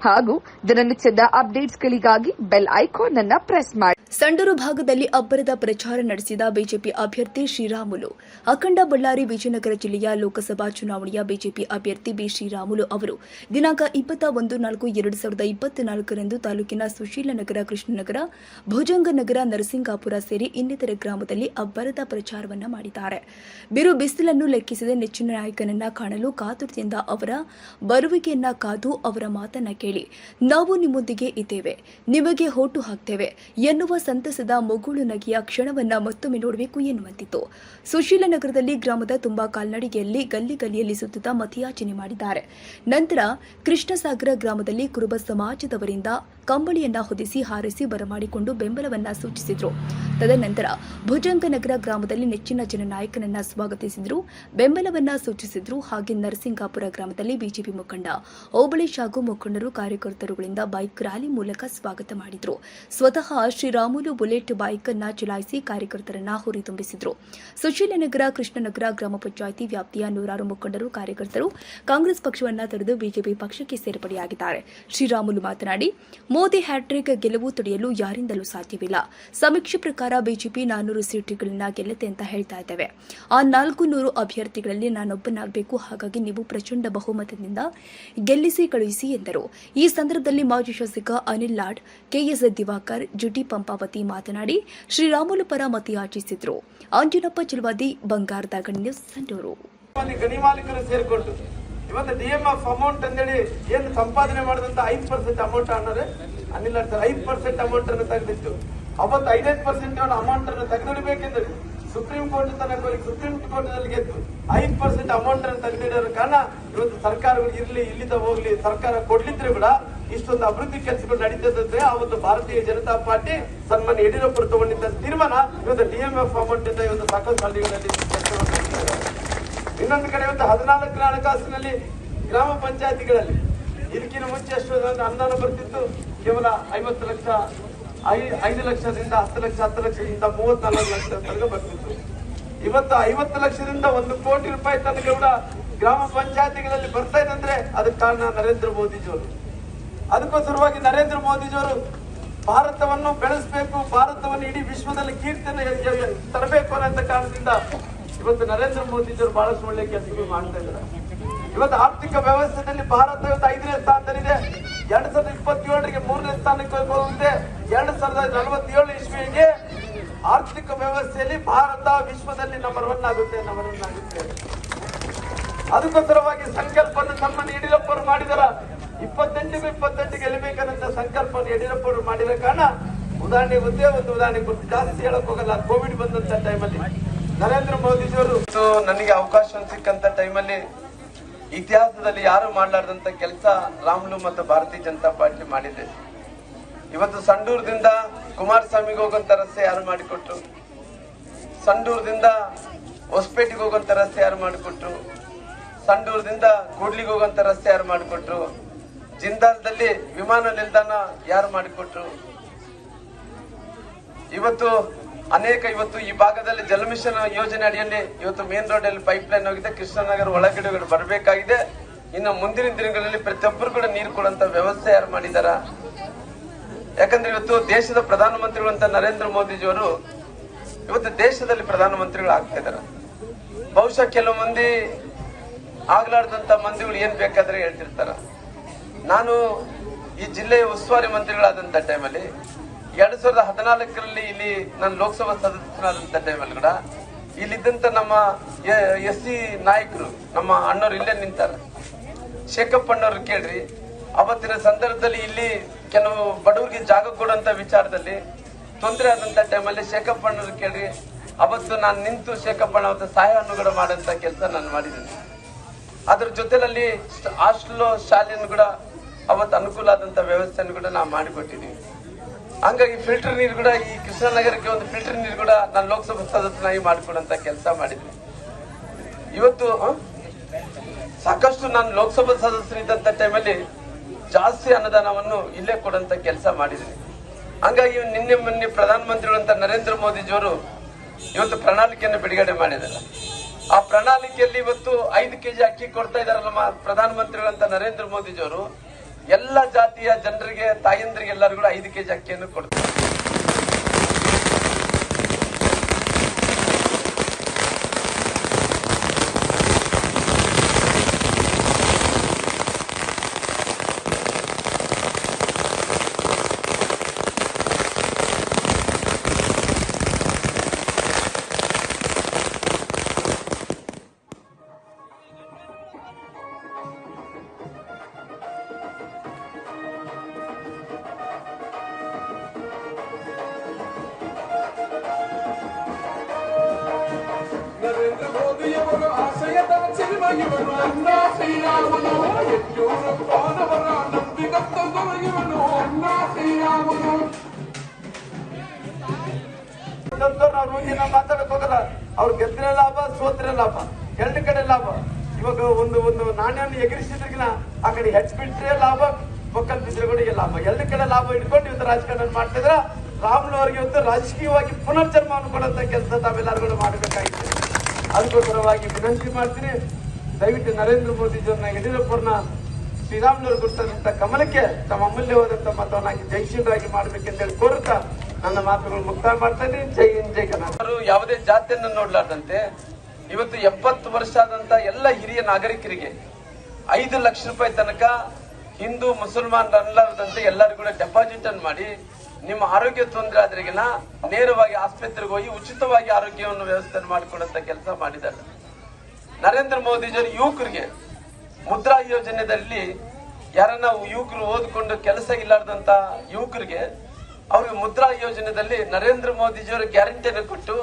ಹಾಗೂ ದಿನನಿತ್ಯದ ಅಪ್ಡೇಟ್ಸ್ಗಳಿಗಾಗಿ ಬೆಲ್ ಐಕಾನ್ ಅನ್ನು ಪ್ರೆಸ್ ಮಾಡಿ. ಸಂಡೂರು ಭಾಗದಲ್ಲಿ ಅಬ್ಬರದ ಪ್ರಚಾರ ನಡೆಸಿದ ಬಿಜೆಪಿ ಅಭ್ಯರ್ಥಿ ಶ್ರೀರಾಮುಲು. ಅಖಂಡ ಬಳ್ಳಾರಿ ವಿಜಯನಗರ ಜಿಲ್ಲೆಯ ಲೋಕಸಭಾ ಚುನಾವಣೆಯ ಬಿಜೆಪಿ ಅಭ್ಯರ್ಥಿ ಬಿ. ಶ್ರೀರಾಮುಲು ಅವರು ದಿನಾಂಕ ಇಪ್ಪತ್ತ ಒಂದು ನಾಲ್ಕು ಎರಡು ಸಾವಿರದ ಇಪ್ಪತ್ನಾಲ್ಕರಂದು ತಾಲೂಕಿನ ಸುಶೀಲನಗರ ಕೃಷ್ಣನಗರ ಭುಜಂಗನಗರ ನರಸಿಂಗಾಪುರ ಸೇರಿ ಇನ್ನಿತರ ಗ್ರಾಮದಲ್ಲಿ ಅಬ್ಬರದ ಪ್ರಚಾರವನ್ನ ಮಾಡಿದ್ದಾರೆ. ಬಿರು ಬಿಸಿಲನ್ನು ಲೆಕ್ಕಿಸದೆ ನೆಚ್ಚಿನ ನಾಯಕನನ್ನ ಕಾಣಲು ಕಾತುರದಿಂದ ಅವರ ಬರುವಿಕೆಯನ್ನ ಕಾದು ಅವರ ಮಾತನ್ನ ಕೇಳಿ. ನಾವು ನಿಮ್ಮೊಂದಿಗೆ ಇದ್ದೇವೆ. ನಿಮಗೆ ಹೋಟು ಹಾಕ್ತೇವೆ. ಎನ್ನುವ ಸಂತಸದ ಮಗುಳು ನಗೆಯ ಕ್ಷಣವನ್ನ ಮತ್ತೊಮ್ಮೆ ನೋಡಬೇಕು ಎನ್ನುವಂತಿತ್ತು. ಸುಶೀಲನಗರದಲ್ಲಿ ಗ್ರಾಮದ ತುಂಬಾ ಕಾಲ್ನಡಿಗೆಯಲ್ಲಿ ಗಲ್ಲಿ ಗಲ್ಲಿಯಲ್ಲಿ ಸುತ್ತುತ್ತಾ ಮತಯಾಚನೆ ಮಾಡಿದ್ದಾರೆ. ನಂತರ ಕೃಷ್ಣಸಾಗರ ಗ್ರಾಮದಲ್ಲಿ ಕುರುಬ ಸಮಾಜದವರಿಂದ ಕಂಬಳಿಯನ್ನ ಹೊದಿಸಿ ಹಾರಿಸಿ ಬರಮಾಡಿಕೊಂಡು ಬೆಂಬಲವನ್ನ ಸೂಚಿಸಿದ್ರು. ತದನಂತರ ಭುಜಂಗನಗರ ಗ್ರಾಮದಲ್ಲಿ ನೆಚ್ಚಿನ ಜನನಾಯಕನನ್ನ ಸ್ವಾಗತಿಸಿದ್ರು. ಬೆಂಬಲವನ್ನ ಸೂಚಿಸಿದ್ರು. ಹಾಗೆ ನರಸಿಂಗಾಪುರ ಗ್ರಾಮದಲ್ಲಿ ಬಿಜೆಪಿ ಮುಖಂಡ ಓಬಳೇಶ್ ಹಾಗೂ ಮುಖಂಡರು ಕಾರ್ಯಕರ್ತರುಗಳಿಂದ ಬೈಕ್ ರ್ಯಾಲಿ ಮೂಲಕ ಸ್ವಾಗತ ಮಾಡಿದ್ರು. ಸ್ವತಃ ಶ್ರೀರಾಮುಲು ಬುಲೆಟ್ ಬೈಕ್ ಅನ್ನ ಚಲಾಯಿಸಿ ಕಾರ್ಯಕರ್ತರನ್ನ ಹುರಿದುಂಬಿಸಿದ್ರು. ಸುಶೀಲನಗರ, ಕೃಷ್ಣನಗರ ಗ್ರಾಮ ಪಂಚಾಯಿತಿ ವ್ಯಾಪ್ತಿಯ ನೂರಾರು ಮುಖಂಡರು, ಕಾರ್ಯಕರ್ತರು ಕಾಂಗ್ರೆಸ್ ಪಕ್ಷವನ್ನ ತೊರೆದು ಬಿಜೆಪಿ ಪಕ್ಷಕ್ಕೆ ಸೇರ್ಪಡೆಯಾಗಿದ್ದಾರೆ. ಶ್ರೀರಾಮುಲು ಮಾತನಾಡಿ ಮೋದಿ ಹ್ಯಾಟ್ರಿಕ್ ಗೆಲುವು ತಡೆಯಲು ಯಾರಿಂದಲೂ ಸಾಧ್ಯವಿಲ್ಲ. ಸಮೀಕ್ಷೆ ಪ್ರಕಾರ ಬಿಜೆಪಿ ನಾನೂರು ಸೀಟುಗಳನ್ನ ಗೆಲ್ಲುತ್ತೆ ಅಂತ ಹೇಳ್ತಾ ಇದ್ದೇವೆ. ಆ ನಾಲ್ಕು ನೂರು ಅಭ್ಯರ್ಥಿಗಳಲ್ಲಿ ನಾನೊಬ್ಬನಾಗಬೇಕು. ಹಾಗಾಗಿ ನೀವು ಪ್ರಚಂಡ ಬಹುಮತದಿಂದ ಗೆಲ್ಲಿಸಿ ಕಳುಹಿಸಿ ಎಂದರು. ಈ ಸಂದರ್ಭದಲ್ಲಿ ಮಾಜಿ ಶಾಸಕ ಅನಿಲ್ ಲಾಡ್, ಕೆಎಸ್ ದಿವಾಕರ್, ಜುಟಿ ಪಂಪಾವತಿ ಮಾತನಾಡಿ ಶ್ರೀರಾಮುಲು ಪರ ಮತಯಾಚಿಸಿದ್ರು ಅಂಜನಪ್ಪ ಚಲವಾದಿ, ಬಂಗಾರದ ಗಣ್ಯ ಸಂಡೂರು. ಇವತ್ತು ಡಿ ಎಂ ಆಫ್ ಅಮೌಂಟ್ ಅಂತೇಳಿ ಏನು ಸಂಪಾದನೆ ಮಾಡಿದಂತ ಐದು ಪರ್ಸೆಂಟ್ ಅಮೌಂಟ್ ಅನ್ನೋರೆ ಅನಿಲ್ ಸರ್ ಐದು ಪರ್ಸೆಂಟ್ ಅಮೌಂಟ್ ಅನ್ನು ತೆಗೆದಿತ್ತು ಅವತ್ತು ಐದೈದು ಪರ್ಸೆಂಟ್ ಅಮೌಂಟ್ ಅನ್ನು ತೆಗೆದಿಡಬೇಕೆಂದ್ರೆ ಸುಪ್ರೀಂ ಕೋರ್ಟ್ ತನಕ ಸುಪ್ರೀಂ ಕೋರ್ಟ್ನಲ್ಲಿ ಗೆದ್ದು ಐದು ಪರ್ಸೆಂಟ್ ಅಮೌಂಟ್ ಅನ್ನು ತೆಗೆದಿಡೋ ಕಾರಣ ಇವತ್ತು ಸರ್ಕಾರಗಳು ಇರಲಿ, ಇಲ್ಲಿಂದ ಹೋಗ್ಲಿ, ಸರ್ಕಾರ ಕೊಡ್ಲಿದ್ರೆ ಕೂಡ ಇಷ್ಟೊಂದು ಅಭಿವೃದ್ಧಿ ಕೆಲಸಗಳು ನಡೀತದಂದ್ರೆ ಅವತ್ತು ಭಾರತೀಯ ಜನತಾ ಪಾರ್ಟಿ ಸನ್ಮಾನ್ಯ ಯಡಿಯೂರಪ್ಪರು ತಗೊಂಡಿದ್ದ ತೀರ್ಮಾನ ಇವತ್ತು ಡಿ ಎಂ ಎಫ್ ಅಮೌಂಟ್ ಇಂದ ಇವತ್ತು ಸಾಕಷ್ಟು ಹಳ್ಳಿಗಳಲ್ಲಿ. ಇನ್ನೊಂದು ಕಡೆ ಇವತ್ತು ಹದಿನಾಲ್ಕರ ಹಣಕಾಸಿನಲ್ಲಿ ಗ್ರಾಮ ಪಂಚಾಯತಿಗಳಲ್ಲಿ ಇದಕ್ಕಿಂತ ಮುಂಚೆ ಒಂದು ಅನುದಾನ ಬರ್ತಿತ್ತು. ಕೇವಲ ಐವತ್ತು ಲಕ್ಷ ಐದು ಲಕ್ಷದಿಂದ ಹತ್ತು ಲಕ್ಷ, ಹತ್ತು ಲಕ್ಷದಿಂದ ಮೂವತ್ನಾಲ್ಕು ಲಕ್ಷ ಬರ್ತಿತ್ತು. ಇವತ್ತು ಐವತ್ತು ಲಕ್ಷದಿಂದ ಒಂದು ಕೋಟಿ ರೂಪಾಯಿ ತನಕ ಕೂಡ ಗ್ರಾಮ ಪಂಚಾಯತಿಗಳಲ್ಲಿ ಬರ್ತಾ ಇದೆ ಅಂದ್ರೆ ಅದಕ್ಕೆ ಕಾರಣ ನರೇಂದ್ರ ಮೋದಿಜಿಯವರು. ಅದಕ್ಕೋಸ್ಕರವಾಗಿ ನರೇಂದ್ರ ಮೋದಿಜಿಯವರು ಭಾರತವನ್ನು ಬೆಳೆಸಬೇಕು, ಭಾರತವನ್ನು ಇಡೀ ವಿಶ್ವದಲ್ಲಿ ಕೀರ್ತಿಯನ್ನು ತರಬೇಕು ಅನ್ನೋ ಕಾರಣದಿಂದ ಇವತ್ತು ನರೇಂದ್ರ ಮೋದಿಜಿಯವರು ಬಹಳಷ್ಟು ಒಳ್ಳೆ ಕೆಲಸಗಳು ಮಾಡ್ತಾ ಇದ್ದಾರೆ. ಇವತ್ತು ಆರ್ಥಿಕ ವ್ಯವಸ್ಥೆಯಲ್ಲಿ ಭಾರತ ಇವತ್ತು ಐದನೇ ಸ್ಥಾನದಲ್ಲಿದೆ. ಎರಡ್ ಸಾವಿರದ ಇಪ್ಪತ್ತೇಳರಿಗೆ ಮೂರನೇ ಸ್ಥಾನಕ್ಕೆ ಹೋಗುತ್ತೆ ಎರಡ್ ಸಾವಿರದ ನಲವತ್ತೇಳು ಇಸ್ವಿಗೆ ಆರ್ಥಿಕ ವ್ಯವಸ್ಥೆಯಲ್ಲಿ ಭಾರತ ವಿಶ್ವದಲ್ಲಿ ನಂಬರ್ ಒನ್ ಆಗುತ್ತೆ ನಂಬರ್ ಒನ್ ಆಗುತ್ತೆ. ಅದಕ್ಕೋಸ್ಕರವಾಗಿ ಸಂಕಲ್ಪವನ್ನು ತಮ್ಮ ಯಡಿಯೂರಪ್ಪರು ಮಾಡಿದರ. ಇಪ್ಪತ್ತೆಂಟಿಗೂ ಇಪ್ಪತ್ತೆಂಟು ಗೆಲ್ಲಬೇಕನ್ನಂತ ಸಂಕಲ್ಪವನ್ನು ಯಡಿಯೂರಪ್ಪರು ಮಾಡಿದ ಕಾರಣ ಉದಾಹರಣೆ ಒಂದೇ ಒಂದು ಉದಾಹರಣೆ ಕೊಟ್ಟು ಜಾಸ್ತಿ ಹೇಳಕ್ ಹೋಗಲ್ಲ ಕೋವಿಡ್ ಬಂದಂತ ಟೈಮಲ್ಲಿ ನರೇಂದ್ರ ಮೋದಿಜಿಯವರು ನನಗೆ ಅವಕಾಶ ಸಿಕ್ಕಂತ ಟೈಮಲ್ಲಿ ಇತಿಹಾಸದಲ್ಲಿ ಯಾರು ಮಾಡಲಾರ್ದಂತ ಕೆಲಸ ರಾಮುಲು ಮತ್ತು ಭಾರತೀಯ ಜನತಾ ಪಾರ್ಟಿ ಮಾಡಿದೆ. ಇವತ್ತು ಸಂಡೂರದಿಂದ ಕುಮಾರಸ್ವಾಮಿಗೆ ಹೋಗುವಂತ ರಸ್ತೆ ಯಾರು ಮಾಡಿಕೊಟ್ರು? ಸಂಡೂರದಿಂದ ಹೊಸಪೇಟೆಗೆ ಹೋಗುವಂತ ರಸ್ತೆ ಯಾರು ಮಾಡಿಕೊಟ್ರು? ಸಂಡೂರದಿಂದ ಕೂಡ್ಲಿಗೆ ಹೋಗುವಂತ ರಸ್ತೆ ಯಾರು ಮಾಡಿಕೊಟ್ರು? ಜಿಂದಾಲ್ದಲ್ಲಿ ವಿಮಾನ ನಿಲ್ದಾಣ ಯಾರು ಮಾಡಿಕೊಟ್ರು? ಇವತ್ತು ಅನೇಕ ಇವತ್ತು ಈ ಭಾಗದಲ್ಲಿ ಜಲಮಿಷನ್ ಯೋಜನೆ ಅಡಿಯಲ್ಲಿ ಇವತ್ತು ಮೇನ್ ರೋಡ್ ಅಲ್ಲಿ ಪೈಪ್ ಲೈನ್ ಹೋಗಿದೆ. ಕೃಷ್ಣನಗರ ಒಳಗಡೆಗಳು ಬರಬೇಕಾಗಿದೆ. ಇನ್ನು ಮುಂದಿನ ದಿನಗಳಲ್ಲಿ ಪ್ರತಿಯೊಬ್ಬರು ಕೂಡ ನೀರು ಕೊಡುವಂತ ವ್ಯವಸ್ಥೆ ಯಾರು ಮಾಡಿದಾರ? ಯಾಕಂದ್ರೆ ಇವತ್ತು ದೇಶದ ಪ್ರಧಾನಮಂತ್ರಿಗಳು ಅಂತ ನರೇಂದ್ರ ಮೋದಿಜಿಯವರು ಇವತ್ತು ದೇಶದಲ್ಲಿ ಪ್ರಧಾನಮಂತ್ರಿಗಳು ಆಗ್ತಾ ಇದಾರೆ. ಬಹುಶಃ ಕೆಲವು ಮಂದಿ ಆಗ್ಲಾರ್ದಂತ ಮಂದಿಗಳು ಏನ್ ಬೇಕಾದ್ರೆ ಹೇಳ್ತಿರ್ತಾರ. ನಾನು ಈ ಜಿಲ್ಲೆಯ ಉಸ್ತುವಾರಿ ಮಂತ್ರಿಗಳಾದಂತ ಟೈಮಲ್ಲಿ ಎರಡ್ ಸಾವಿರದ ಹದಿನಾಲ್ಕರಲ್ಲಿ ಇಲ್ಲಿ ನಾನು ಲೋಕಸಭಾ ಸದಸ್ಯನಾದಂತ ಟೈಮಲ್ಲಿ ಕೂಡ ಇಲ್ಲಿದ್ದಂತ ನಮ್ಮ ಎಸ್ ಸಿ ನಾಯಕರು, ನಮ್ಮ ಅಣ್ಣವ್ರು ಇಲ್ಲೇ ನಿಂತಾರ. ಶೇಖಪ್ಪ ಅಣ್ಣವ್ರು ಕೇಳ್ರಿ, ಅವತ್ತಿನ ಸಂದರ್ಭದಲ್ಲಿ ಇಲ್ಲಿ ಕೆಲವು ಬಡವರಿಗೆ ಜಾಗ ಕೊಡುವಂತ ವಿಚಾರದಲ್ಲಿ ತೊಂದರೆ ಆದಂತ ಟೈಮಲ್ಲಿ ಶೇಖಪ್ಪ ಅಣ್ಣವ್ರು ಕೇಳ್ರಿ, ಅವತ್ತು ನಾನು ನಿಂತು ಶೇಖಪ್ಪ ಅಣ್ಣ ಅವತ್ತು ಸಹಾಯ ಅನುಗಡ ಮಾಡಂತ ಕೆಲಸ ನಾನು ಮಾಡಿದ್ದೀನಿ. ಅದ್ರ ಜೊತೆಯಲ್ಲಿ ಹಾಸ್ಟೆಲ್ ಶಾಲೆಯನ್ನು ಕೂಡ ಅವತ್ತು ಅನುಕೂಲ ಆದಂತ ವ್ಯವಸ್ಥೆಯನ್ನು ಕೂಡ ನಾವು ಮಾಡಿಕೊಟ್ಟಿದ್ದೀವಿ. ಹಂಗಾಗಿ ಫಿಲ್ಟರ್ ನೀರು ಕೂಡ ಈ ಕೃಷ್ಣನಗರಕ್ಕೆ ಒಂದು ಫಿಲ್ಟರ್ ನೀರು ಕೂಡ ನಾನು ಲೋಕಸಭಾ ಸದಸ್ಯನಾಗಿ ಮಾಡಿಕೊಡಂತ ಕೆಲಸ ಮಾಡಿದ್ವಿ ಇವತ್ತು ಸಾಕಷ್ಟು ನಾನು ಲೋಕಸಭಾ ಸದಸ್ಯರಿದ್ದಂತ ಟೈಮಲ್ಲಿ ಜಾಸ್ತಿ ಅನುದಾನವನ್ನು ಇಲ್ಲೇ ಕೊಡಂತ ಕೆಲಸ ಮಾಡಿದ್ವಿ ಹಂಗಾಗಿ ನಿನ್ನೆ ಮೊನ್ನೆ ಪ್ರಧಾನಮಂತ್ರಿಗಳಂತ ನರೇಂದ್ರ ಮೋದಿಜಿಯವರು ಇವತ್ತು ಪ್ರಣಾಳಿಕೆಯನ್ನು ಬಿಡುಗಡೆ ಮಾಡಿದ್ದಾರೆ. ಆ ಪ್ರಣಾಳಿಕೆಯಲ್ಲಿ ಇವತ್ತು ಐದು ಕೆಜಿ ಅಕ್ಕಿ ಕೊಡ್ತಾ ಇದಾರಲ್ಲ ಪ್ರಧಾನಮಂತ್ರಿಗಳಂತ ನರೇಂದ್ರ ಮೋದಿಜಿಯವರು. ಎಲ್ಲ ಜಾತಿಯ ಜನರಿಗೆ ತಾಯಂದ್ರಿಗೆ ಎಲ್ಲರಿಗೂ ಐದು ಕೆಜಿ ಅಕ್ಕಿಯನ್ನು ಕೊಡ್ತಾರೆ ಇನ್ನೊಂದು ನಾವು ನಾವು ಮಾತಾಡಕ್ ಹೋಗಲ್ಲ. ಅವ್ರು ಗೆದ್ರೆ ಲಾಭ ಸೋತ್ರೆ ಲಾಭ. ಎರಡು ಕಡೆ ಲಾಭ. ಇವಾಗ ಒಂದು ಒಂದು ನಾಣ್ಯವನ್ನು ಎಗರಿಸಿದ್ರಿಗಿನ ಆ ಕಡೆ ಹೆಚ್ಚು ಬಿಟ್ರೆ ಲಾಭ ಒಕ್ಕಲ್ ಬಿದ್ರೆಗಳಿಗೆ ಲಾಭ. ಎರಡು ಕಡೆ ಲಾಭ ಇಟ್ಕೊಂಡು ಇವತ್ತು ರಾಜಕಾರಣ ಮಾಡ್ತಿದ್ರ. ರಾಮ್ಲು ಅವರಿಗೆ ಇವತ್ತು ರಾಜಕೀಯವಾಗಿ ಪುನರ್ಜನ್ಮವನ್ನು ಕೊಡುವಂತ ಕೆಲಸ ತಾವೆಲ್ಲರೂ ಮಾಡಬೇಕಾಗಿದೆ. ಅದಕ್ಕೋಸ್ಕರವಾಗಿ ವಿನಂತಿ ಮಾಡ್ತೀನಿ. ದಯವಿಟ್ಟು ನರೇಂದ್ರ ಮೋದಿ ಮೋದಿಜಿಯವ್ರನ್ನ ಯಡಿಯೂರಪ್ಪರನ್ನ ಶ್ರೀರಾಮ್ನವರು ಕೊಡ್ತಕ್ಕಂಥ ಕಮಲಕ್ಕೆ ತಮ್ಮ ಅಮೂಲ್ಯವಾದಂತ ಮತವನ್ನಾಗಿ ಜಯಶೀಲರಾಗಿ ಮಾಡ್ಬೇಕೆಂತೇಳಿ ಕೋರುತ್ತಾ ನನ್ನ ಮಾತುಗಳು ಮುಕ್ತಾಯ ಮಾಡ್ತೇನೆ. ಜೈ ಜೈ ಕರ್ನಾಟಕ. ಯಾವುದೇ ಜಾತಿಯನ್ನು ನೋಡ್ಲಾರ್ದಂತೆ ಇವತ್ತು ಎಪ್ಪತ್ತು ವರ್ಷ ಆದಂತ ಎಲ್ಲ ಹಿರಿಯ ನಾಗರಿಕರಿಗೆ ಐದು ಲಕ್ಷ ರೂಪಾಯಿ ತನಕ ಹಿಂದೂ ಮುಸಲ್ಮಾನ್ ಅನ್ಲಾರ್ದಂತೆ ಎಲ್ಲರಿಗೂ ಕೂಡ ಡೆಪಾಸಿಟ್ ಅನ್ನು ಮಾಡಿ ನಿಮ್ಮ ಆರೋಗ್ಯ ತೊಂದರೆ ಆದ್ರೆಗಿನ ನೇರವಾಗಿ ಆಸ್ಪತ್ರೆಗೆ ಹೋಗಿ ಉಚಿತವಾಗಿ ಆರೋಗ್ಯವನ್ನು ವ್ಯವಸ್ಥೆ ಮಾಡಿಕೊಡುವಂತ ಕೆಲಸ ಮಾಡಿದ್ದಾರೆ. ನರೇಂದ್ರ ಮೋದಿಜಿಯವರು ಯುವಕರಿಗೆ ಮುದ್ರಾ ಯೋಜನೆಯಲ್ಲಿ ಯಾರನ್ನ ಯುವಕರು ಓದ್ಕೊಂಡು ಕೆಲಸ ಇಲ್ಲಾರ್ದಂತ ಯುವಕರಿಗೆ ಅವ್ರಿಗೆ ಮುದ್ರಾ ಯೋಜನೆಯಲ್ಲಿ ನರೇಂದ್ರ ಮೋದಿಜಿಯವರು ಗ್ಯಾರಂಟಿಯನ್ನು ಕೊಟ್ಟು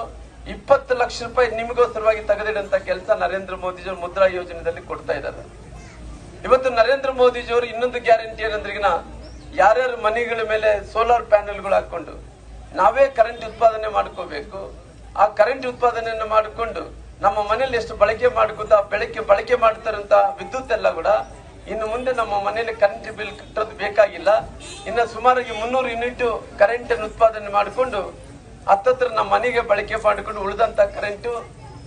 ಇಪ್ಪತ್ತು ಲಕ್ಷ ರೂಪಾಯಿ ನಿಮಗೋಸ್ಕರವಾಗಿ ತೆಗೆದಿಡಂತ ಕೆಲಸ ನರೇಂದ್ರ ಮೋದಿಜಿಯವರು ಮುದ್ರಾ ಯೋಜನೆಯಲ್ಲಿ ಕೊಡ್ತಾ ಇದ್ದಾರೆ. ಇವತ್ತು ನರೇಂದ್ರ ಮೋದಿಜಿಯವರು ಇನ್ನೊಂದು ಗ್ಯಾರಂಟಿ ಏನಂದ್ರಿಗಿನ ಯಾರ್ಯಾರ ಮನೆಗಳ ಮೇಲೆ ಸೋಲಾರ್ ಪ್ಯಾನೆಲ್ಗಳು ಹಾಕೊಂಡು ನಾವೇ ಕರೆಂಟ್ ಉತ್ಪಾದನೆ ಮಾಡ್ಕೋಬೇಕು. ಆ ಕರೆಂಟ್ ಉತ್ಪಾದನೆಯನ್ನು ಮಾಡಿಕೊಂಡು ನಮ್ಮ ಮನೇಲಿ ಎಷ್ಟು ಬಳಕೆ ಮಾಡ್ಕೊತ ಬೆಳಕೆ ಬಳಕೆ ಮಾಡ್ತಾರಂತ ವಿದ್ಯುತ್ ಎಲ್ಲ ಕೂಡ ಇನ್ನು ಮುಂದೆ ನಮ್ಮ ಮನೆಯಲ್ಲಿ ಕರೆಂಟ್ ಬಿಲ್ ಕಟ್ಟೋದು ಬೇಕಾಗಿಲ್ಲ. ಇನ್ನು ಸುಮಾರಾಗಿ ಮುನ್ನೂರು ಯೂನಿಟ್ ಕರೆಂಟ್ ಅನ್ನು ಉತ್ಪಾದನೆ ಮಾಡಿಕೊಂಡು ಹತ್ತತ್ರ ನಮ್ಮ ಮನೆಗೆ ಬಳಕೆ ಮಾಡಿಕೊಂಡು ಉಳಿದಂತ ಕರೆಂಟು